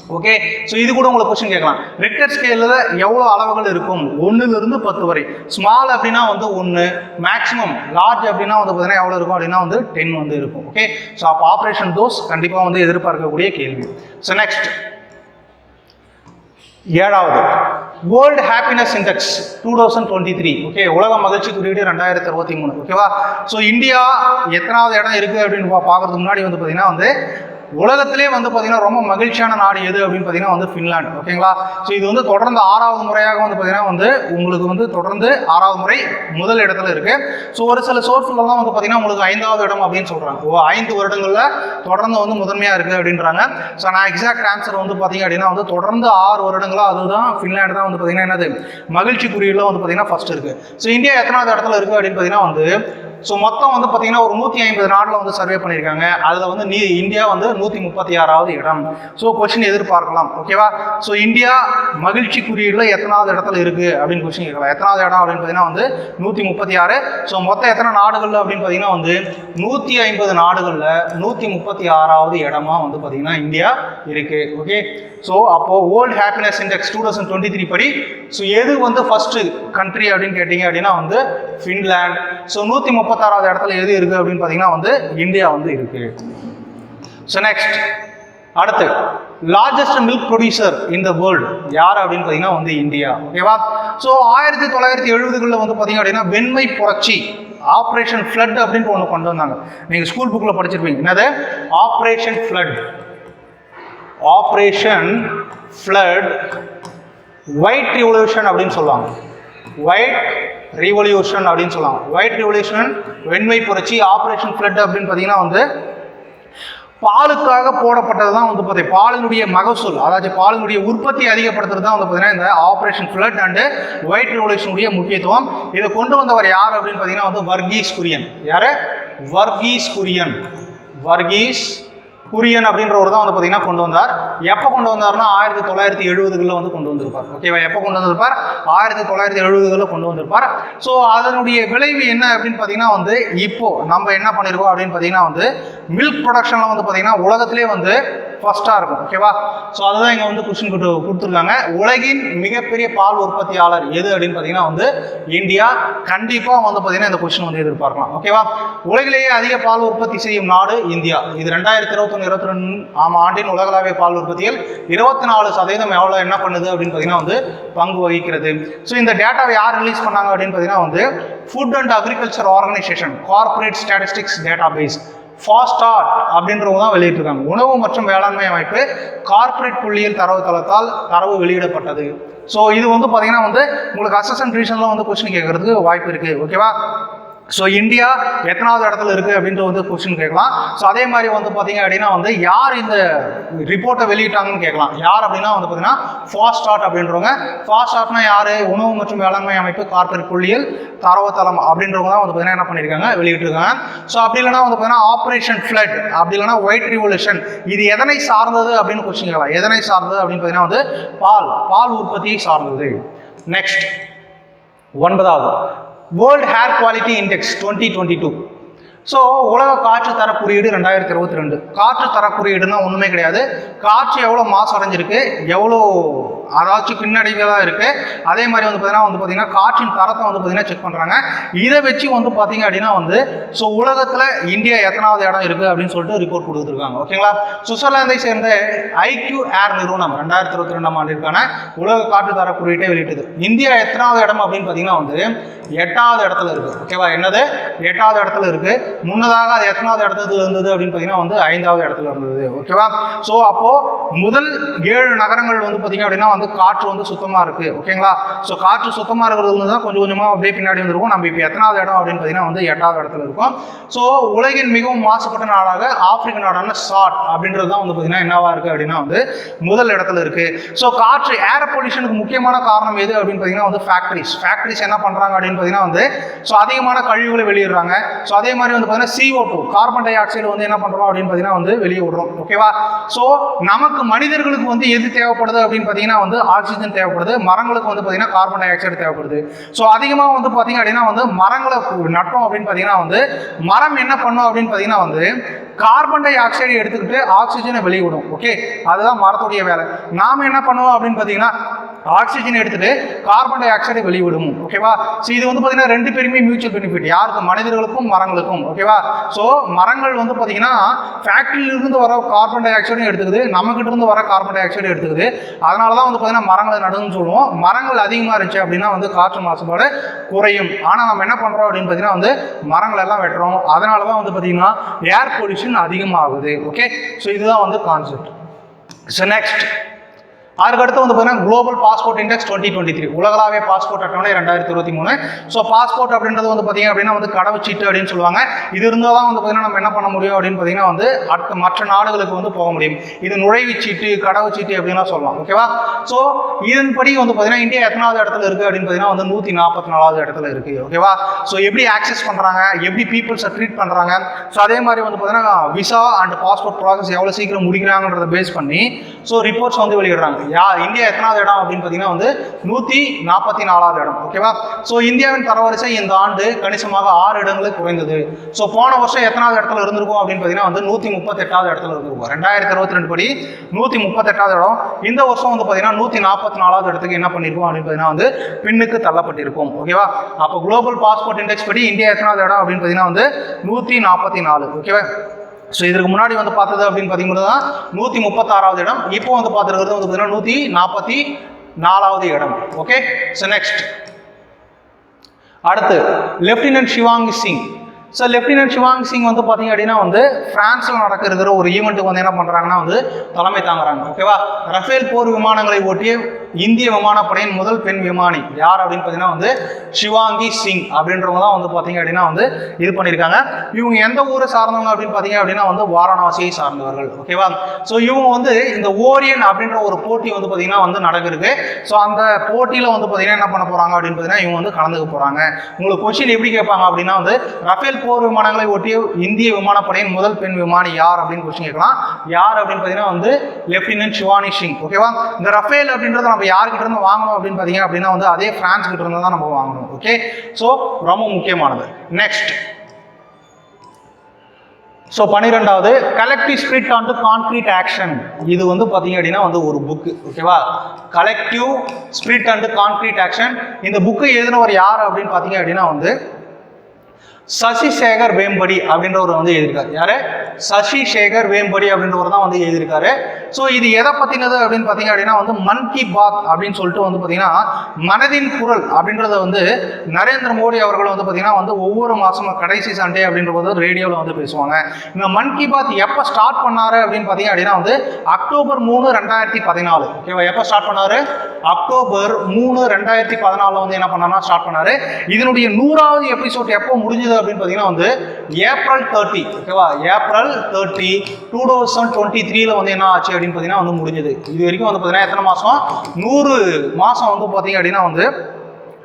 ஓகே ஸோ இது கூட உங்களுக்கு கொஸ்டின் கேட்கலாம். ரிக்டர் ஸ்கேலில் எவ்வளோ அளவுகள் இருக்கும்? ஒன்றுலேருந்து பத்து வரை. ஸ்மால் அப்படின்னா வந்து ஒன்று மேக்ஸிமம் லார்ஜ் அப்படின்னா வந்து பார்த்தீங்கன்னா எவ்வளோ இருக்கும்? அப்படின்னா வந்து டென் வந்து இருக்கும். ஓகே ஸோ அப்போ ஆப்ரேஷன் டோஸ் கண்டிப்பாக வந்து எதிர்பார்க்கக்கூடிய கேள்வி. ஸோ நெக்ஸ்ட் ஏழாவது. World happiness index two thousand twenty three okay உலக மகிழ்ச்சி குறியீடு ரெண்டாயிரத்தி இருபத்தி மூணு. ஓகேவா ஸோ இந்தியா எத்தனாவது இடம் இருக்குது அப்படின்னு பா- முன்னாடி வந்து பார்த்தீங்கன்னா வந்து உலகத்திலே வந்து பார்த்தீங்கன்னா ரொம்ப மகிழ்ச்சியான நாடு எது அப்படின்னு பார்த்தீங்கன்னா வந்து ஃபின்லாண்ட் ஓகேங்களா ஸோ இது வந்து தொடர்ந்து ஆறாவது முறையாக வந்து பார்த்தீங்கன்னா வந்து உங்களுக்கு வந்து தொடர்ந்து ஆறாவது முறை முதல் இடத்துல இருக்கு. ஸோ ஒரு சில சோர்ஸ்லாம் வந்து பார்த்தீங்கன்னா உங்களுக்கு ஐந்தாவது இடம் அப்படின்னு சொல்கிறாங்க ஓ ஐந்து வருடங்களில் தொடர்ந்து வந்து முதன்மையாக இருக்குது அப்படின்றாங்க. ஸோ நான் எக்ஸாக்ட் ஆன்சர் வந்து பார்த்தீங்க அப்படின்னா வந்து தொடர்ந்து ஆறு வருடங்களாக அதுதான் ஃபின்லாண்டு தான் வந்து பார்த்தீங்கன்னா என்னது? மகிழ்ச்சி குறியீடுல வந்து பார்த்தீங்கன்னா ஃபர்ஸ்ட் இருக்கு. ஸோ இந்தியா எத்தனாவது இடத்துல இருக்குது அப்படின்னு பார்த்தீங்கன்னா வந்து ஸோ மொத்தம் வந்து பார்த்தீங்கன்னா ஒரு நூற்றி ஐம்பது நாட்டில் வந்து சர்வே பண்ணியிருக்காங்க. அதில் வந்து நீ இந்தியா வந்து நூற்றி முப்பத்தி ஆறாவது இடம். ஸோ கொஸ்டின் எதிர்பார்க்கலாம் ஓகேவா ஸோ இந்தியா மகிழ்ச்சி குறியீடில் எத்தனாவது இடத்துல இருக்குது அப்படின்னு கொஸ்டின் கேட்கலாம். எத்தனாவது இடம் அப்படின்னு பார்த்தீங்கன்னா வந்து நூற்றி முப்பத்தி ஆறு. ஸோ மொத்தம் எத்தனை நாடுகளில் அப்படின்னு பார்த்தீங்கன்னா வந்து நூற்றி ஐம்பது நாடுகளில் நூற்றி முப்பத்தி ஆறாவது இடமா வந்து பார்த்தீங்கன்னா இந்தியா இருக்குது ஓகே ஸோ அப்போது world happiness index two thousand twenty three படி ஸோ எது வந்து ஃபஸ்ட்டு கண்ட்ரி அப்படின்னு கேட்டிங்க அப்படின்னா வந்து ஃபின்லாண்ட் ஸோ நூற்றி முப்பத்தாறாவது இடத்துல எது இருக்குது அப்படின்னு பார்த்தீங்கன்னா வந்து இந்தியா வந்து இருக்குது ஸோ நெக்ஸ்ட் அடுத்து largest milk producer in the world யார் அப்படின்னு பார்த்தீங்கன்னா வந்து இந்தியா. ஓகேவா? ஸோ ஆயிரத்தி தொள்ளாயிரத்தி எழுபதுகளில் வந்து பார்த்தீங்க அப்படின்னா வெண்மை புரட்சி ஆப்ரேஷன் ஃப்ளட் அப்படின்ட்டு ஒன்று கொண்டு வந்தாங்க. நீங்கள் ஸ்கூல் புக்கில் படிச்சிருப்பீங்க. என்னது? Operation flood operation flood white revolution அப்படின்னு சொல்லுவாங்க. ஒயிட் ரிவல்யூஷன் அப்படின்னு சொல்லலாம். ஒயிட் ரிவல்யூஷன் வெண்மை புரட்சி ஆப்ரேஷன் ஃப்ளட் அப்படின்னு பார்த்தீங்கன்னா வந்து பாலுக்காக போடப்பட்டது தான் வந்து பார்த்தீங்க பாலினுடைய மகசூல் அதாவது பாலினுடைய உற்பத்தி அதிகப்படுத்துறது தான் வந்து பார்த்தீங்கன்னா இந்த ஆப்ரேஷன் ஃப்ளட் அண்டு ஒயிட் ரெவல்யூஷனுடைய முக்கியத்துவம். இதை கொண்டு வந்தவர் யார் அப்படின்னு பார்த்தீங்கன்னா வந்து வர்கீஸ் குரியன். யார்? வர்கீஸ் குரியன். வர்கீஸ் குரியன் அப்படின்றவர் தான் வந்து பார்த்தீங்கன்னா கொண்டு வந்தார். எப்போ கொண்டு வந்தார்னா ஆயிரத்தி தொள்ளாயிரத்தி எழுபதுகளில் வந்து கொண்டு வந்திருப்பார். ஓகேவா எப்போ கொண்டு வந்திருப்பார்? ஆயிரத்தி தொள்ளாயிரத்தி எழுபதுகளில் கொண்டு வந்திருப்பார். ஸோ அதனுடைய விளைவு என்ன அப்படின்னு பார்த்தீங்கன்னா வந்து இப்போ நம்ம என்ன பண்ணியிருக்கோம் அப்படின்னு பார்த்தீங்கன்னா வந்து மில்க் ப்ரொடக்ஷனில் வந்து பார்த்தீங்கன்னா உலகத்திலே வந்து ஃபர்ஸ்ட்டாக இருக்கும் ஓகேவா ஸோ அதுதான் இங்கே வந்து கொஸ்டின் கொடுத்துருக்காங்க. உலகின் மிகப்பெரிய பால் உற்பத்தியாளர் எது அப்படின்னு பார்த்தீங்கன்னா வந்து இந்தியா. கண்டிப்பாக வந்து பார்த்தீங்கன்னா இந்த கொஸ்டின் வந்து எதிர்பார்க்கலாம் ஓகேவா உலகிலேயே அதிக பால் உற்பத்தி செய்யும் நாடு இந்தியா. இது ரெண்டாயிரத்தி இருபத்தொன்று இருபத்தி ரெண்டு ஆம் ஆண்டின் உலகளாவிய பால் உற்பத்தியில் இருபத்தி நாலு சதவீதம் எவ்வளோ என்ன பண்ணுது அப்படின்னு பார்த்தீங்கன்னா வந்து பங்கு வகிக்கிறது. ஸோ இந்த டேட்டாவை யார் ரிலீஸ் பண்ணாங்க அப்படின்னு பார்த்தீங்கன்னா வந்து food and agriculture organisation corporate statistics data base FAOSTAT அப்படின்றவங்க தான் வெளியிட்டிருக்காங்க. உணவு மற்றும் வேளாண்மை அமைப்பு கார்ப்பரேட் புள்ளியியல் தரவு தளத்தால் தரவு வெளியிடப்பட்டது. ஸோ இது வந்து பார்த்தீங்கன்னா வந்து உங்களுக்கு அசஸ்டன் ரீசனில் வந்து கொஸ்டின் கேட்கறதுக்கு வாய்ப்பு இருக்குது ஓகேவா ஸோ இந்தியா எத்தனாவது இடத்துல இருக்குது அப்படின்ற வந்து கொஸ்டின் கேட்கலாம். ஸோ அதே மாதிரி வந்து பார்த்தீங்க அப்படின்னா வந்து யார் இந்த ரிப்போர்ட்டை வெளியிட்டாங்கன்னு கேட்கலாம். யார் அப்படின்னா வந்து பார்த்தீங்கன்னா ஃபாஸ்ட் ஸ்டார்ட் அப்படின்றவங்க. ஃபாஸ்ட் ஸ்டார்ட்னா யார்? உணவு மற்றும் வேளாண்மை அமைப்பு கார்ப்பரேட் புள்ளியல் தரவுத்தளம் அப்படின்றவங்க தான் வந்து பார்த்தீங்கன்னா என்ன பண்ணியிருக்காங்க? வெளியிட்டிருக்காங்க. ஸோ அப்படி இல்லைனா வந்து பார்த்தீங்கன்னா ஆப்ரேஷன் ஃப்ளட் அப்படி இல்லைனா ஒயிட் ரிவல்யூஷன் இது எதனை சார்ந்தது அப்படின்னு கொஸ்டின் கேட்கலாம். எதனை சார்ந்தது அப்படின்னு பார்த்தீங்கன்னா வந்து பால் பால் உற்பத்தியை சார்ந்தது. நெக்ஸ்ட் ஒன்பதாவது. World air quality index twenty twenty two so உலக காற்று தர குறியீடு ரெண்டாயிரத்தி இருபத்தி ரெண்டு. காற்று தர குறியீடுனா ஒன்றுமே கிடையாது. காற்று எவ்வளோ மாசு அடைஞ்சிருக்கு? எவ்வளோ அதாச்சும் பின்னடைவாக இருக்குது அதே மாதிரி வந்து பார்த்தீங்கன்னா வந்து பார்த்தீங்கன்னா காற்றின் தரத்தை வந்து பார்த்தீங்கன்னா செக் பண்ணுறாங்க இதை வச்சு வந்து பார்த்தீங்க அப்படின்னா வந்து ஸோ உலகத்தில் இந்தியா எத்தனாவது இடம் இருக்குது அப்படின்னு சொல்லிட்டு ரிப்போர்ட் கொடுத்துருக்காங்க. ஓகேங்களா? சுவிட்சர்லாந்தை சேர்ந்த ஐக்யூ ஏர் நிறுவனம் ரெண்டாயிரத்தி இருபத்தி ரெண்டாம் ஆண்டிற்கான உலக காற்று தர குறியீட்டை வெளியிட்டது. இந்தியா எத்தனாவது இடம் அப்படின்னு பார்த்தீங்கன்னா வந்து எட்டாவது இடத்துல இருக்குது ஓகேவா? என்னது? எட்டாவது இடத்துல இருக்குது முன்னதாக அது எத்தனாவது இடத்துல இருந்தது அப்படின்னு பார்த்தீங்கன்னா வந்து ஐந்தாவது இடத்துல இருந்தது. ஓகேவா? ஸோ அப்போது முதல் ஏழு நகரங்கள் வந்து பார்த்தீங்க அப்படின்னா வந்து காற்று வந்து சுத்தமாக இருக்குது ஓகேங்களா ஸோ காற்று சுத்தமாக இருக்கிறது தான் கொஞ்சம் கொஞ்சமாக அப்படியே பின்னாடி வந்துருக்கும். நம்ம இப்போ எத்தனாவது இடம் அப்படின்னு பார்த்தீங்கன்னா வந்து எட்டாவது இடத்துல இருக்கும். ஸோ உலகின் மிகவும் மாசுபட்ட நாடாக ஆப்பிரிக்க நாடான சாட் அப்படின்றது தான் வந்து பார்த்தீங்கன்னா என்னவா இருக்குது அப்படின்னா வந்து முதல் இடத்துல இருக்குது ஸோ காற்று ஏர் பொல்யூஷனுக்கு முக்கியமான காரணம் எது அப்படின்னு பார்த்தீங்கன்னா வந்து ஃபேக்ட்ரிஸ் ஃபேக்ட்ரிஸ் என்ன பண்ணுறாங்க அப்படின்னு பார்த்தீங்கன்னா வந்து ஸோ அதிகமான கழிவுகளை வெளியிடுறாங்க. ஸோ அதே மாதிரி வந்து பார்த்தீங்கன்னா C O two carbon dioxide வந்து என்ன பண்ணுறோம் அப்படின்னு பார்த்தீங்கன்னா வந்து வெளியே விடுறோம். ஓகேவா ஸோ நமக்கு மனிதர்களுக்கு வந்து எது தேவைப்படுது அப்படின்னு பார்த்தீங்கன்னா வந்து ஆக்சிஜன் தேவைப்படுது. மரங்களுக்கு வந்து பார்த்தீங்கன்னா கார்பன் டை ஆக்சைடு தேவைப்படுது. ஸோ அதிகமாக வந்து பார்த்தீங்க அப்படின்னா வந்து மரங்களை நட்டோம் அப்படின்னு பார்த்தீங்கன்னா வந்து மரம் என்ன பண்ணும் அப்படின்னு பார்த்தீங்கன்னா வந்து கார்பன் டை ஆக்சைடு எடுத்துக்கிட்டு ஆக்சிஜனை வெளியிடும் ஓகே அதுதான் மரத்துடைய வேலை. நாம் என்ன பண்ணுவோம் அப்படின்னு பார்த்தீங்கன்னா ஆக்சிஜன் எடுத்துட்டு கார்பன் டை ஆக்சைடை வெளிவிடும் ஓகேவா ஸோ இது வந்து பார்த்தீங்கன்னா ரெண்டு பேருமே மியூச்சுவல் பெனிஃபிட் யாருக்கும் மனிதர்களுக்கும் மரங்களுக்கும் ஓகேவா ஸோ மரங்கள் வந்து பார்த்தீங்கன்னா ஃபேக்ட்ரியிலிருந்து வர கார்பன் டை ஆக்சைடும் எடுத்துக்குது நம்மகிட்ட இருந்து வர கார்பன் டை ஆக்சைடும் எடுத்துக்குது. அதனால தான் வந்து பார்த்தீங்கன்னா மரங்களை நடுன்னு சொல்லுவோம். மரங்கள் அதிகமாக இருந்துச்சு அப்படின்னா வந்து காற்று மாசுபாடு குறையும். ஆனால் நம்ம என்ன பண்ணுறோம் அப்படின்னு பார்த்தீங்கன்னா வந்து மரங்கள் எல்லாம் வெட்டுறோம். அதனால தான் வந்து பார்த்தீங்கன்னா ஏர் பொல்யூஷன் அதிகமாகுது ஓகே ஸோ இதுதான் வந்து கான்செப்ட் ஸோ நெக்ஸ்ட் அதுக்கு அடுத்து வந்து பார்த்தீங்கன்னா global passport index twenty twenty three உலகளாவே passport அட்டவணை ரெண்டாயிரத்தி இருபத்தி மூணு. ஸோ பாஸ்போர்ட் அப்படின்றது வந்து பார்த்தீங்க அப்படின்னா வந்து கடவுச்சீட்டு அப்படின்னு சொல்லுவாங்க. இது இருந்தால் தான் வந்து பார்த்தீங்கன்னா நம்ம என்ன பண்ண முடியும் அப்படின்னு பார்த்தீங்கன்னா வந்து அடுத்த மற்ற நாடுகளுக்கு வந்து போக முடியும். இது நுழைவுச்சீட்டு கடவுச்சீட்டு அப்படின்லாம் சொல்லலாம். ஓகேவா ஸோ இதன்படி வந்து பார்த்தீங்கன்னா இந்தியா எத்தனாவது இடத்துல இருக்குது அப்படின்னு பார்த்தீங்கன்னா வந்து நூற்றி நாற்பத்தி நாலாவது இடத்துல இருக்குது ஓகேவா ஸோ எப்படி ஆக்சஸ் பண்ணுறாங்க எப்படி பீப்புள்ஸை ட்ரீட் பண்ணுறாங்க ஸோ அதே மாதிரி வந்து பார்த்தீங்கன்னா விசா அண்ட் பாஸ்போர்ட் ப்ராசஸ் எவ்வளோ சீக்கிரம் முடிக்கிறாங்கன்றத பேஸ் பண்ணி ஸோ ரிப்போர்ட்ஸ் வந்து வெளியிடுறாங்க. யா இந்தியா எத்தனாவது இடம் அப்படின்னு பார்த்தீங்கன்னா வந்து நூற்றி நாற்பத்தி நாலாவது இடம் ஓகேவா ஸோ இந்தியாவின் தரவரிசை இந்த ஆண்டு கணிசமாக ஆறு இடங்களுக்கு குறைந்தது. ஸோ போன வருஷம் எத்தனாவது இடத்துல இருந்திருக்கும் அப்படின்னு பார்த்தீங்கன்னா வந்து நூற்றி முப்பத்தெட்டாவது இடத்துல இருந்திருக்கும். ரெண்டாயிரத்தி இருபத்தி ரெண்டு படி நூற்றி முப்பத்தெட்டாவது இடம். இந்த வருஷம் வந்து பார்த்தீங்கன்னா நூற்றி நாற்பத்தி நாலாவது இடத்துக்கு என்ன பண்ணியிருக்கோம் அப்படின்னு பார்த்தீங்கன்னா வந்து பின்னுக்கு தள்ளப்பட்டிருக்கும் ஓகேவா அப்போ குளோபல் பாஸ்போர்ட் இண்டெக்ஸ் படி இந்தியா எத்தனாவது இடம் அப்படின்னு பார்த்தீங்கன்னா வந்து நூற்றி நாற்பத்தி நாலு ஓகேவா ஸோ இதற்கு முன்னாடி வந்து பார்த்தது அப்படின்னு பார்த்தீங்கன்னா நூற்றி முப்பத்தாறாவது இடம். இப்போ வந்து பார்த்துருக்கிறது வந்து பார்த்தீங்கன்னா நூற்றி நாற்பத்தி நாலாவது இடம். ஓகே ஸோ நெக்ஸ்ட் அடுத்து lieutenant Shivang Singh so lieutenant Shivang Singh வந்து பார்த்தீங்க அப்படின்னா வந்து ஃப்ரான்ஸில் நடக்கிற ஒரு ஈவெண்ட்டுக்கு வந்து என்ன பண்ணுறாங்கன்னா வந்து தலைமை தாங்குறாங்க. ஓகேவா ரஃபேல் போர் விமானங்களை ஓட்டிய இந்திய விமானப்படையின் முதல் பெண் விமானி யார் அப்படின்னு பார்த்தீங்கன்னா வந்து சிவாங்கி சிங் அப்படின்றவங்க தான் வந்து பார்த்தீங்க அப்படின்னா வந்து இது பண்ணியிருக்காங்க. இவங்க எந்த ஊரை சார்ந்தவங்க அப்படின்னு பார்த்தீங்க அப்படின்னா வந்து வாரணாசியை சார்ந்தவர்கள். ஓகேவா ஸோ இவங்க வந்து இந்த ஓரியன் அப்படின்ற ஒரு போட்டி வந்து பார்த்தீங்கன்னா வந்து நடக்குது ஸோ அந்த போட்டியில் வந்து பார்த்தீங்கன்னா என்ன பண்ண போகிறாங்க அப்படின்னு பார்த்தீங்கன்னா இவங்க வந்து கலந்துக்க போகிறாங்க உங்களுக்கு கொஸ்டின் எப்படி கேட்பாங்க அப்படின்னா வந்து ரஃபேல் போர் விமானங்களை ஒட்டிய இந்திய விமானப்படையின் முதல் பெண் விமானி யார் அப்படின்னு கொஸ்டின் கேட்கலாம். யார் அப்படின்னு பார்த்தீங்கன்னா வந்து லெப்டினன்ட் சிவானி சிங் ஓகேவா இந்த ரஃபேல் அப்படின்றத நம்ம யார்கிட்ட இருந்து வாங்கணும் அப்படின்னு பார்த்தீங்க அப்படின்னா வந்து அதே பிரான்ஸ் கிட்ட இருந்து தான் நம்ம வாங்கணும். ஓகே ஸோ ரொம்ப முக்கியமானது. நெக்ஸ்ட் ஸோ பன்னிரெண்டாவது collective spirit on to concrete action இது வந்து பார்த்தீங்க அப்படின்னா வந்து ஒரு புக்கு ஓகேவா collective spirit and concrete action இந்த புக்கு எழுதினவர் யார் அப்படின்னு பார்த்தீங்க அப்படின்னா வந்து சசி சேகர் வேம்படி அப்படின்றவர் வந்து எழுதியிருக்காரு. யாரு? சசி சேகர் வேம்படி அப்படின்றவர் தான் வந்து எழுதியிருக்காரு. ஸோ இது எதை பற்றினது அப்படின்னு பார்த்தீங்க அப்படின்னா வந்து மன் கி பாத் அப்படின்னு சொல்லிட்டு வந்து பார்த்தீங்கன்னா மனதின் குரல் அப்படின்றத வந்து நரேந்திர மோடி அவர்கள் வந்து பார்த்தீங்கன்னா வந்து ஒவ்வொரு மாதமும் கடைசி சண்டே அப்படின்ற போது ரேடியோவில் வந்து பேசுவாங்க. இந்த மன் கி பாத் எப்போ ஸ்டார்ட் பண்ணாரு அப்படின்னு பார்த்தீங்க அப்படின்னா வந்து அக்டோபர் மூணு ரெண்டாயிரத்தி பதினாலு. ஓகேவா எப்போ ஸ்டார்ட் பண்ணாரு? அக்டோபர் மூணு ரெண்டாயிரத்தி பதினாலில் வந்து என்ன பண்ணாருன்னா ஸ்டார்ட் பண்ணாரு. இதனுடைய நூறாவது எபிசோட் எப்போ முடிஞ்சது அப்படின்னு பார்த்தீங்கன்னா வந்து ஏப்ரல் தேர்ட்டி ஓகேவா April thirty two thousand twenty த்ரீல வந்து என்ன ஆச்சு அப்படின்னு பார்த்தீங்கன்னா வந்து முடிஞ்சது. இது வரைக்கும் வந்து பார்த்தீங்கன்னா எத்தனை மாதம் நூறு மாதம் வந்து பார்த்தீங்க அப்படின்னா வந்து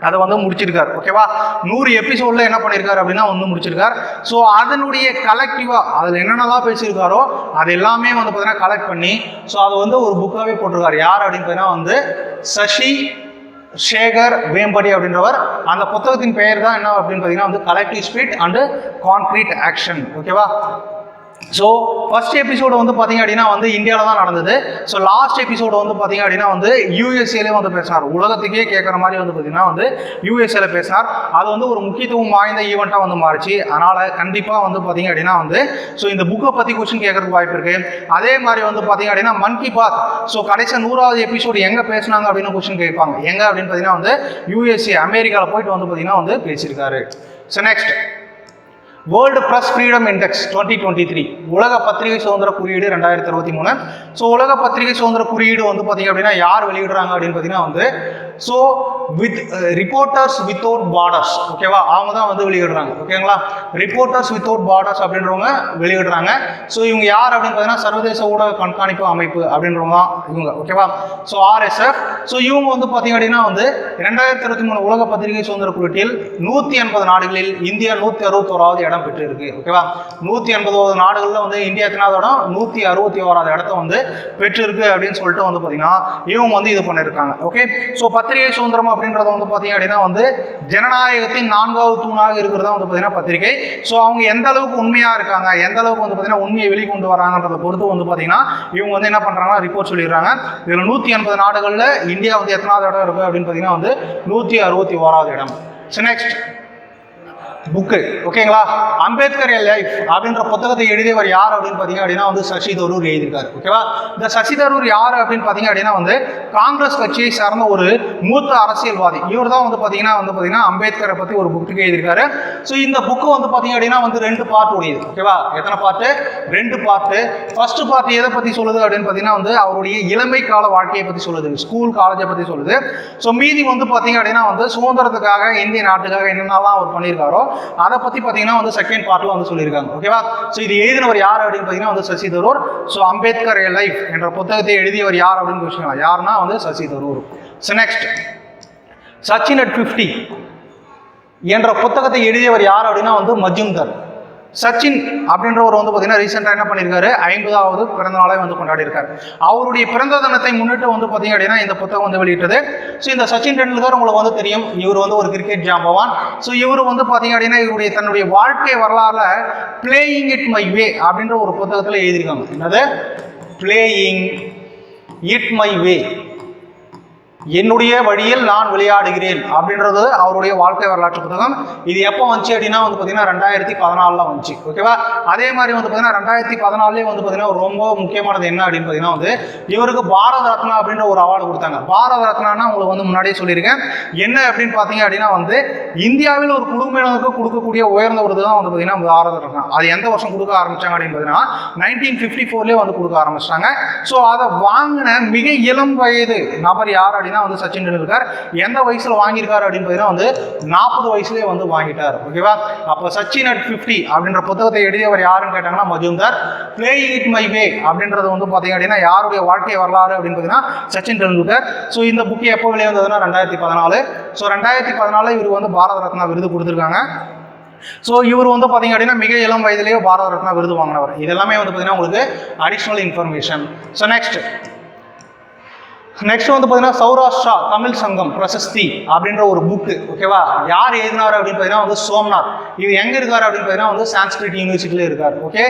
அதை வந்து முடிச்சிருக்காரு ஓகேவா நூறு எபிசோடில் என்ன பண்ணியிருக்காரு அப்படின்னா வந்து முடிச்சிருக்காரு. ஸோ அதனுடைய கலெக்டிவாக அதில் என்னென்னலாம் பேசியிருக்காரோ அது எல்லாமே வந்து பார்த்தீங்கன்னா கலெக்ட் பண்ணி ஸோ அதை வந்து ஒரு புக்காகவே போட்டிருக்காரு. யார் அப்படின்னு பார்த்தீங்கன்னா வந்து சசி சேகர் வேம்படி அப்படின்றவர். அந்த புத்தகத்தின் பெயர் தான் என்ன அப்படின்னு பார்த்தீங்கன்னா வந்து collective speed and concrete action ஓகேவா ஸோ ஃபர்ஸ்ட் எபிசோடு வந்து பார்த்தீங்க அப்படின்னா வந்து இந்தியாவில் தான் நடந்தது. ஸோ லாஸ்ட் எபிசோடு வந்து பார்த்தீங்க அப்படின்னா வந்து யூஎஸ்ஏலே வந்து பேசினார். உலகத்துக்கே கேட்குற மாதிரி வந்து பார்த்தீங்கன்னா வந்து யூஎஸ்ஏல பேசினார். அது வந்து ஒரு முக்கியத்துவம் வாய்ந்த ஈவெண்ட்டாக வந்து மாறிச்சு. அதனால் கண்டிப்பாக வந்து பார்த்தீங்க அப்படின்னா வந்து ஸோ இந்த புக்கை பற்றி கொஸ்டின் கேட்கறதுக்கு வாய்ப்பு இருக்குது அதே மாதிரி வந்து பார்த்தீங்க அப்படின்னா மன் கி பாத் ஸோ கடைசி நூறாவது எபிசோடு எங்கே பேசுனாங்க அப்படின்னு கொஸ்டின் கேட்பாங்க. எங்கே அப்படின்னு பார்த்தீங்கன்னா வந்து யூஎஸ்ஏ அமெரிக்காவில் போயிட்டு வந்து பார்த்தீங்கன்னா வந்து பேசியிருக்காரு. So next world press freedom index twenty twenty three உலக பத்திரிகை சுதந்திர குறியீடு ரெண்டாயிரத்தி இருபத்தி மூணு. ஸோ உலக பத்திரிகை சுதந்திர குறியீடு வந்து பார்த்தீங்க அப்படின்னா யார் வெளியிடுறாங்க அப்படின்னு பார்த்தீங்கன்னா வந்து so with reporters without borders ஓகேவா அவங்க தான் வந்து வெளியிடுறாங்க ஓகேங்களா? ரிப்போர்ட்டர்ஸ் வித்தவுட் பார்டர்ஸ் அப்படின்றவங்க வெளியிடுறாங்க. ஸோ இவங்க யார் அப்படின்னு பார்த்தீங்கன்னா சர்வதேச ஊடக கண்காணிப்பு அமைப்பு அப்படின்றவங்க தான் இவங்க ஓகேவா ஸோ ஆர்எஸ்எஃப் ஸோ இவங்க வந்து பார்த்தீங்க அப்படின்னா வந்து ரெண்டாயிரத்தி இருபத்தி மூணு உலக பத்திரிகை சுதந்திர குறியீட்டில் நூற்றி எண்பது நாடுகளில் இந்தியா நூற்றி அறுபத்தோராவது இடம் பெற்றிருக்கு ஓகேவா நூற்றி எண்பதாவது நாடுகளில் வந்து இந்தியா எத்தனாவது இடம்? நூற்றி அறுபத்தி ஓராவது இடத்த வந்து பெற்றிருக்கு அப்படின்னு சொல்லிட்டு வந்து பார்த்தீங்கன்னா இவங்க வந்து இது பண்ணியிருக்காங்க ஓகே ஸோ பத்திரிகை சுதந்திரம் அப்படின்றத வந்து பார்த்தீங்க அப்படின்னா வந்து ஜனநாயகத்தின் நான்காவது தூணாக இருக்கிறதா வந்து பார்த்தீங்கன்னா பத்திரிகை. ஸோ அவங்க எந்த அளவுக்கு உண்மையாக இருக்காங்க எந்த அளவுக்கு வந்து பார்த்தீங்கன்னா உண்மையை வெளிக்கொண்டு வராங்கன்றத பொறுத்து வந்து பார்த்தீங்கன்னா இவங்க வந்து என்ன பண்ணுறாங்கன்னா ரிப்போர்ட் சொல்லிடுறாங்க. இதில் நூற்றி எண்பது நாடுகளில் இந்தியா வந்து எத்தனாவது இடம் இருக்குது அப்படின்னு பார்த்தீங்கன்னா வந்து நூற்றி அறுபத்தி ஓராவது இடம். ஸோ நெக்ஸ்ட் புக்கு ஓகேங்களா? அம்பேத்கர் லைஃப் அப்படின்ற புத்தகத்தை எழுதியவர் யார் அப்படின்னு பார்த்தீங்க அப்படின்னா வந்து சசி தரூர் எழுதியிருக்காரு ஓகேவா? இந்த சசி தரூர் யார் அப்படின்னு பார்த்தீங்க அப்படின்னா வந்து காங்கிரஸ் கட்சியை சார்ந்த ஒரு மூத்த அரசியல்வாதி. இவர் தான் வந்து பார்த்தீங்கன்னா வந்து பார்த்தீங்கன்னா அம்பேத்கரை பற்றி ஒரு புக்கு எழுதியிருக்காரு. ஸோ இந்த புக்கு வந்து பார்த்தீங்க அப்படின்னா வந்து ரெண்டு பார்ட் உடையது ஓகேவா? எத்தனை பார்ட்டு ரெண்டு பார்ட்டு ஃபர்ஸ்ட் பார்ட் எதை பற்றி சொல்லுது அப்படின்னு பார்த்தீங்கன்னா வந்து அவருடைய இளமை கால வாழ்க்கையை பற்றி சொல்லுது ஸ்கூல் காலேஜை பற்றி சொல்லுது. ஸோ மீதி வந்து பார்த்தீங்க அப்படின்னா வந்து சுதந்திரத்துக்காக இந்திய நாட்டுக்காக என்னென்னலாம் அவர் பண்ணியிருக்காரோ அதை பற்றி பார்த்தீங்கன்னா வந்து செகண்ட் பார்ட்டில் வந்து சொல்லியிருக்காங்க. ஓகேவா ஸோ இது எழுதினவர் யார் அப்படின்னு பார்த்தீங்கன்னா வந்து சசி தரூர் ஸோ அம்பேத்கர் லைஃப் என்ற புத்தகத்தை எழுதியவர் யார் அப்படின்னு வச்சுக்கலாம் யாருன்னா வந்து Shashi Tharoor so next Sachin at fifty என்ற புத்தகத்தை எழுதியவர் யார் அப்படின்னா வந்து மஜும்தர். சச்சின் அப்படின்றவர் வந்து பார்த்தீங்கன்னா ரீசெண்டாக என்ன பண்ணியிருக்காரு? ஐம்பதாவது பிறந்த நாளை வந்து கொண்டாடியிருக்காரு. அவருடைய பிறந்த தினத்தை முன்னிட்டு வந்து பார்த்தீங்க அப்படின்னா இந்த புத்தகம் வந்து வெளியிட்டது. ஸோ இந்த சச்சின் டெண்டுல்கர் உங்களுக்கு வந்து தெரியும். இவர் வந்து ஒரு கிரிக்கெட் ஜாம்பவான். ஸோ இவர் வந்து பார்த்தீங்க அப்படின்னா இவருடைய தன்னுடைய வாழ்க்கை வரலாறுல பிளேயிங் இட் மை வே அப்படின்ற ஒரு புத்தகத்தில் எழுதியிருக்காங்க. என்னது? பிளேயிங் இட் மை வே என்னுடைய வழியில் நான் விளையாடுகிறேன் அப்படின்றது அவருடைய வாழ்க்கை வரலாற்று புத்தகம். இது எப்போ வந்துச்சு அப்படின்னா வந்து பார்த்தீங்கன்னா ரெண்டாயிரத்தி பதினாலில் வந்துச்சு. ஓகேவா? அதே மாதிரி வந்து பார்த்தீங்கன்னா ரெண்டாயிரத்தி பதினாலே வந்து பார்த்தீங்கன்னா ரொம்ப முக்கியமானது என்ன அப்படின்னு பார்த்தீங்கன்னா வந்து இவருக்கு பாரத ரத்னா அப்படின்ற ஒரு அவார்டு கொடுத்தாங்க. பாரத ரத்னான்னா உங்களுக்கு வந்து முன்னாடியே சொல்லியிருக்கேன். என்ன அப்படின்னு பார்த்தீங்க அப்படின்னா வந்து இந்தியாவில் ஒரு குடும்பினருக்கு கொடுக்கக்கூடிய உயர்ந்த ஒரு தான் வந்து பார்த்தீங்கன்னா பாரத ரத்னா. அது எந்த வருஷம் கொடுக்க ஆரம்பிச்சாங்க அப்படின்னு பார்த்தீங்கன்னா நைன்டீன் ஃபிஃப்டி ஃபோர்லேயே வந்து கொடுக்க ஆரம்பிச்சிட்டாங்க. ஸோ அதை வாங்கின மிக இளம் வயது நபர் யார் அப்படின்னு வந்து சச்சின் டெண்டுல்கர் எந்த வயசில் வாங்கியிருக்காரு அப்படின்னு பார்த்தீங்கன்னா வந்து நாற்பது வயசுலேயே வந்து வாங்கிட்டார் ஓகேவா அப்போ சச்சின் அட் ஃபிஃப்டி அப்படின்ற புத்தகத்தை எழுதியவர் யாருன்னு கேட்டாங்கன்னா Majumdar. Playing it my way அப்படின்றது வந்து பார்த்தீங்க அப்படின்னா யாருடைய வாழ்க்கை வரலாறு அப்படின்னு பார்த்தீங்கன்னா சச்சின் டெண்டுல்கர். ஸோ இந்த புக்கு எப்போ வெளியே வந்ததுன்னா ரெண்டாயிரத்தி பதினாலு. ஸோ ரெண்டாயிரத்தி பதினாலு இவர் வந்து பாரத ரத்னா விருது கொடுத்துருக்காங்க. ஸோ இவர் வந்து பார்த்தீங்க அப்படின்னா மிக இளம் வயதிலேயே பாரத ரத்னா விருது வாங்கினவர். இதெல்லாமே வந்து பார்த்தீங்கன்னா உங்களுக்கு additional information so next next வந்து பார்த்தீங்கன்னா சௌராஷ்டிரா தமிழ் சங்கம் பிரசஸ்தி அப்படின்ற ஒரு புக்கு ஓகேவா யார் எழுதினார் அப்படின்னு பார்த்தீங்கன்னா வந்து சோம்நாத். இது எங்கே இருக்கார் அப்படின்னு பார்த்தீங்கன்னா வந்து சான்ஸ்கிரிட் யூனிவர்சிட்டியில் இருக்கார் ஓகே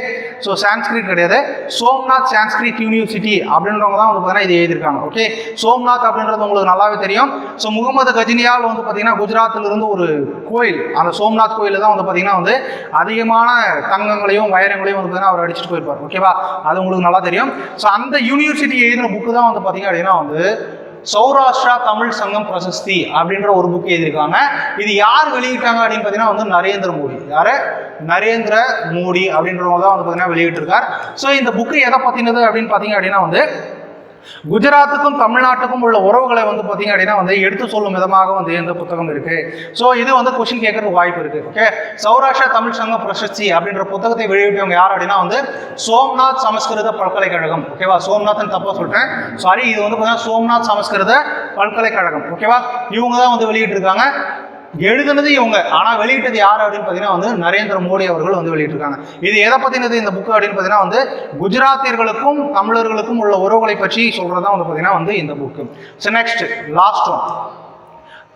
ஸோ சான்ஸ்கிரிட் கிடையாது. சோம்நாத் சான்ஸ்கிரிட் யூனிவர்சிட்டி அப்படின்றவங்க தான் வந்து பார்த்தீங்கன்னா இது எழுதியிருக்காங்க ஓகே சோம்நாத் அப்படின்றது உங்களுக்கு நல்லாவே தெரியும். ஸோ முகமது கஜினியால் வந்து பார்த்தீங்கன்னா குஜராத்தில் இருந்து ஒரு கோயில் அந்த சோம்நாத் கோயிலில் தான் வந்து பார்த்தீங்கன்னா வந்து அதிகமான தங்கங்களையும் வைரங்களையும் வந்து பார்த்தீங்கன்னா அவர் அடிச்சுட்டு போயிருப்பார் ஓகேவா அது உங்களுக்கு நல்லா தெரியும். ஸோ அந்த யூனிவர்சிட்டி எழுதின புக்கு தான் வந்து பார்த்தீங்க அப்படின்னா வந்து சௌராஷ்டிரா தமிழ் சங்கம் பிரசஸ்தி அப்படின்ற ஒரு புக் எழுதியிருக்காங்க. இது யார் வெளியிட்டாங்க அப்படின்னு பார்த்தீங்கன்னா வந்து நரேந்திர மோடி. யாரு? நரேந்திர மோடி அப்படின்றவங்க தான் வந்து பார்த்தீங்கன்னா வெளியிட்டிருக்கார். ஸோ இந்த புக்கு எதை பற்றினது அப்படின்னு பார்த்தீங்க அப்படின்னா வந்து குஜராத்துக்கும் தமிழ்நாட்டுக்கும் உள்ள உறவுகளை வந்து பார்த்தீங்க அப்படின்னா வந்து எடுத்து சொல்லும் விதமாக வந்து இந்த புத்தகம் இருக்கு. ஸோ இது வந்து கொஷின் கேட்கறதுக்கு வாய்ப்பு இருக்கு. ஓகே சௌராஷ்டிரா தமிழ் சங்க பிரசஸ்தி அப்படின்ற புத்தகத்தை வெளியிட்டவங்க யார் அப்படின்னா வந்து சோம்நாத் சமஸ்கிருத பல்கலைக்கழகம். ஓகேவா சோம்நாத்னு தப்பா சொல்லிட்டேன் சாரி இது வந்து பார்த்தீங்கன்னா சோம்நாத் சமஸ்கிருத பல்கலைக்கழகம். ஓகேவா இவங்க தான் வந்து வெளியிட்டிருக்காங்க. எழுதுனது இவங்க. ஆனால் வெளியிட்டது யார் அப்படின்னு பார்த்தீங்கன்னா வந்து நரேந்திர மோடி அவர்கள் வந்து வெளியிட்டிருக்காங்க. இது எதை பற்றினது இந்த புக்கு அப்படின்னு பார்த்தீங்கன்னா வந்து குஜராத்தியர்களுக்கும் தமிழர்களுக்கும் உள்ள உறவுகளை பற்றி சொல்கிறது தான் வந்து பார்த்தீங்கன்னா வந்து இந்த book so next last one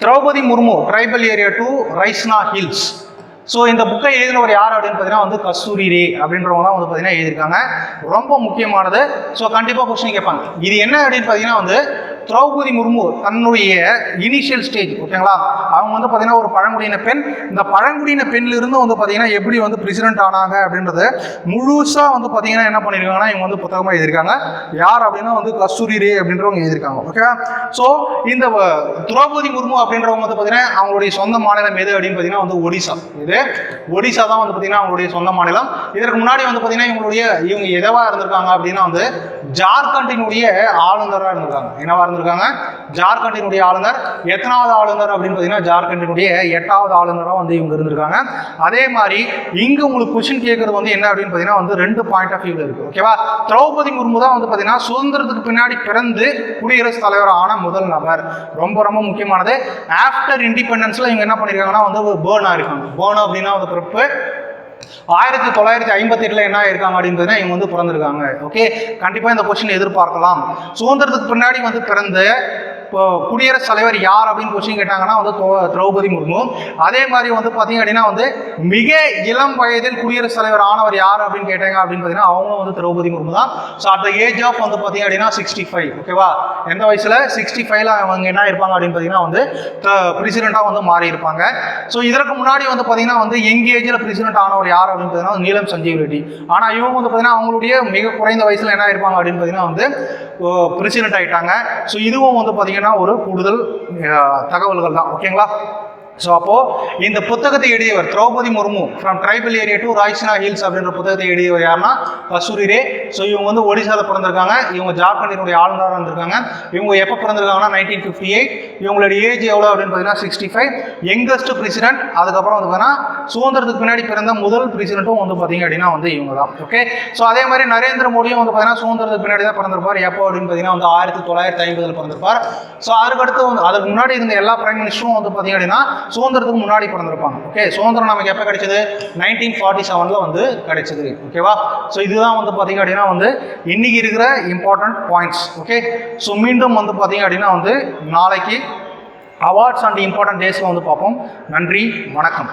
Droupadi Murmu tribal area to Raisina hills so இந்த புக்கை எழுதினவர் யார் அப்படின்னு பார்த்தீங்கன்னா வந்து கஸ்தூரி ரே அப்படின்றவங்க தான் வந்து பார்த்தீங்கன்னா எழுதியிருக்காங்க. ரொம்ப முக்கியமானது. ஸோ கண்டிப்பாக கொஸ்டின் கேட்பாங்க. இது என்ன அப்படின்னு பார்த்தீங்கன்னா வந்து திரௌபதி முர்மு தன்னுடைய இனிஷியல் ஸ்டேஜ் ஓகேங்களா? அவங்க வந்து பார்த்தீங்கன்னா ஒரு பழங்குடியின பெண். இந்த பழங்குடியின பெண்ணிலிருந்து வந்து பார்த்தீங்கன்னா எப்படி வந்து பிரசிடென்ட் ஆனாங்க அப்படின்றது முழுசாக வந்து பார்த்தீங்கன்னா என்ன பண்ணியிருக்காங்கன்னா இவங்க வந்து புத்தகமாக எழுதியிருக்காங்க. யார் அப்படின்னா வந்து கஸ்தூரி ரே அப்படின்றவங்க எழுதியிருக்காங்க ஓகே ஸோ இந்த திரௌபதி முர்மு அப்படின்றவங்க வந்து பார்த்தீங்கன்னா அவங்களுடைய சொந்த மாநிலம் எது அப்படின்னு பார்த்தீங்கன்னா வந்து ஒடிசா. இது ஒடிசா தான் வந்து பார்த்தீங்கன்னா அவங்களுடைய சொந்த மாநிலம். இதற்கு முன்னாடி வந்து பார்த்தீங்கன்னா இவங்களுடைய இவங்க எதவா இருந்திருக்காங்க அப்படின்னா வந்து ஜார்க்கண்டினுடைய ஆளுநராக இருந்திருக்காங்க. என்னவா இருந்திருக்காங்க? ஜார்க்கண்டினுடைய ஆளுநர் எத்தனாவது ஆளுநர் அப்படின்னு பார்த்தீங்கன்னா ஜார்க்கண்டினுடைய எட்டாவது ஆளுநராக வந்து இவங்க இருந்திருக்காங்க. அதே மாதிரி இங்க உங்களுக்கு கொஸ்டின் கேட்கறது வந்து என்ன அப்படின்னு பார்த்தீங்கன்னா வந்து ரெண்டு பாயிண்ட் ஆஃப் வியூல இருக்கு. ஓகேவா திரௌபதி முர்மு தான் வந்து பார்த்தீங்கன்னா சுதந்திரத்துக்கு பின்னாடி பிறந்து குடியரசுத் தலைவர் ஆன முதல் நபர். ரொம்ப ரொம்ப முக்கியமானது. ஆஃப்டர் இண்டிபெண்டன்ஸ்ல இவங்க என்ன பண்ணியிருக்காங்கன்னா வந்து பேர்ன் ஆயிருக்காங்க. பேர்ன் அப்படின்னா வந்து பிறப்பு. ஆயிரத்தி தொள்ளாயிரத்தி ஐம்பத்தி எட்டுல என்ன ஆயிருக்காங்க அப்படின்னு இவங்க வந்து பிறந்திருக்காங்க. ஓகே கண்டிப்பா இந்த கொஸ்டின் எதிர்பார்க்கலாம். சுதந்திரத்துக்கு பின்னாடி வந்து பிறந்த இப்போ குடியரசுத் தலைவர் யார் அப்படின்னு கொஸ்டின் கேட்டாங்கன்னா வந்து திரௌபதி முர்மு. அதே மாதிரி வந்து பார்த்தீங்க அப்படின்னா வந்து மிக இளம் வயதில் குடியரசுத் தலைவர் ஆனவர் யார் அப்படின்னு கேட்டாங்க அப்படின்னு பார்த்தீங்கன்னா அவங்க வந்து திரௌபதி முர்மு தான். So at the age of வந்து பார்த்தீங்க அப்படின்னா சிக்ஸ்டி ஃபைவ் ஓகேவா எந்த வயசுல? சிக்ஸ்டி ஃபைவ்ல அவங்க என்ன இருப்பாங்க அப்படின்னு பார்த்தீங்கன்னா வந்து பிரசிடெண்ட்டாக வந்து மாறி இருப்பாங்க ஸோ இதற்கு முன்னாடி வந்து பார்த்தீங்கன்னா வந்து யங் ஏஜில் பிரசிடென்ட் ஆனவர் யார் அப்படின்னு பார்த்தீங்கன்னா நீலம் சஞ்சீவ் ரெட்டி. ஆனால் இவங்க வந்து பார்த்தீங்கன்னா அவங்களுடைய மிக குறைந்த வயசில் என்ன இருப்பாங்க அப்படின்னு பார்த்தீங்கன்னா வந்து பிரசிடென்ட் ஆகிட்டாங்க ஸோ இதுவும் வந்து பார்த்தீங்கன்னா ஒரு கூடுதல் தகவல்கள் தான். ஓகேங்களா ஸோ அப்போது இந்த புத்தகத்தை எழுதியவர் Droupadi Murmu from tribal area to Raisina hills அப்படின்ற புத்தகத்தை எழுதியவர் யாருன்னா? கசூரிரே ஸோ இவங்க வந்து ஒடிசாவில் பிறந்திருக்காங்க. இவங்க ஜார்க்கண்டினுடைய ஆளுநராக இருந்திருக்காங்க. இவங்க எப்போ பிறந்திருக்காங்கன்னா? நைன்டீன் ஃபிஃப்டி எயிட் இவங்களுடைய ஏஜ் எவ்வளோ அப்படின்னு பார்த்தீங்கன்னா? சிக்ஸ்டி ஃபைவ் யங்கஸ்ட் பிரசிடென்ட் அதுக்கப்புறம் வந்து பார்த்தீங்கன்னா சுதந்திரத்துக்கு பின்னாடி பிறந்த முதல் பிரசிடென்ட்டும் வந்து பார்த்தீங்க அப்படின்னா வந்து இவங்க தான் ஓகே ஸோ அதே மாதிரி நரேந்திர மோடியும் வந்து பார்த்தீங்கன்னா சுதந்திரத்துக்கு பின்னாடி தான் பிறந்திருப்பார். எப்போ அப்படின்னு பார்த்தீங்கன்னா வந்து ஆயிரத்தி தொள்ளாயிரத்தி ஐம்பதில் பிறந்திருப்பார். ஸோ அதுக்கடுத்து வந்து அதுக்கு முன்னாடி இருந்த எல்லா பிரைம் மினிஸ்டரும் வந்து பார்த்தீங்க அப்படின்னா சுதந்திரத்துக்கு முன்னாடி பிறந்திருப்பாங்க. ஓகே சுதந்திரம் நமக்கு எப்போ கிடைச்சது? நைன்டீன் ஃபார்ட்டி செவனில் வந்து கிடைச்சது. ஓகேவா ஸோ இதுதான் வந்து பார்த்தீங்க அப்படின்னா வந்து இன்னைக்கு இருக்கிற இம்பார்ட்டன்ட் பாயிண்ட்ஸ் ஓகே ஸோ மீண்டும் வந்து பார்த்தீங்க அப்படின்னா வந்து நாளைக்கு அவார்ட்ஸ் அண்ட் இம்பார்ட்டன்ட் டேஸில் வந்து பார்ப்போம். நன்றி வணக்கம்.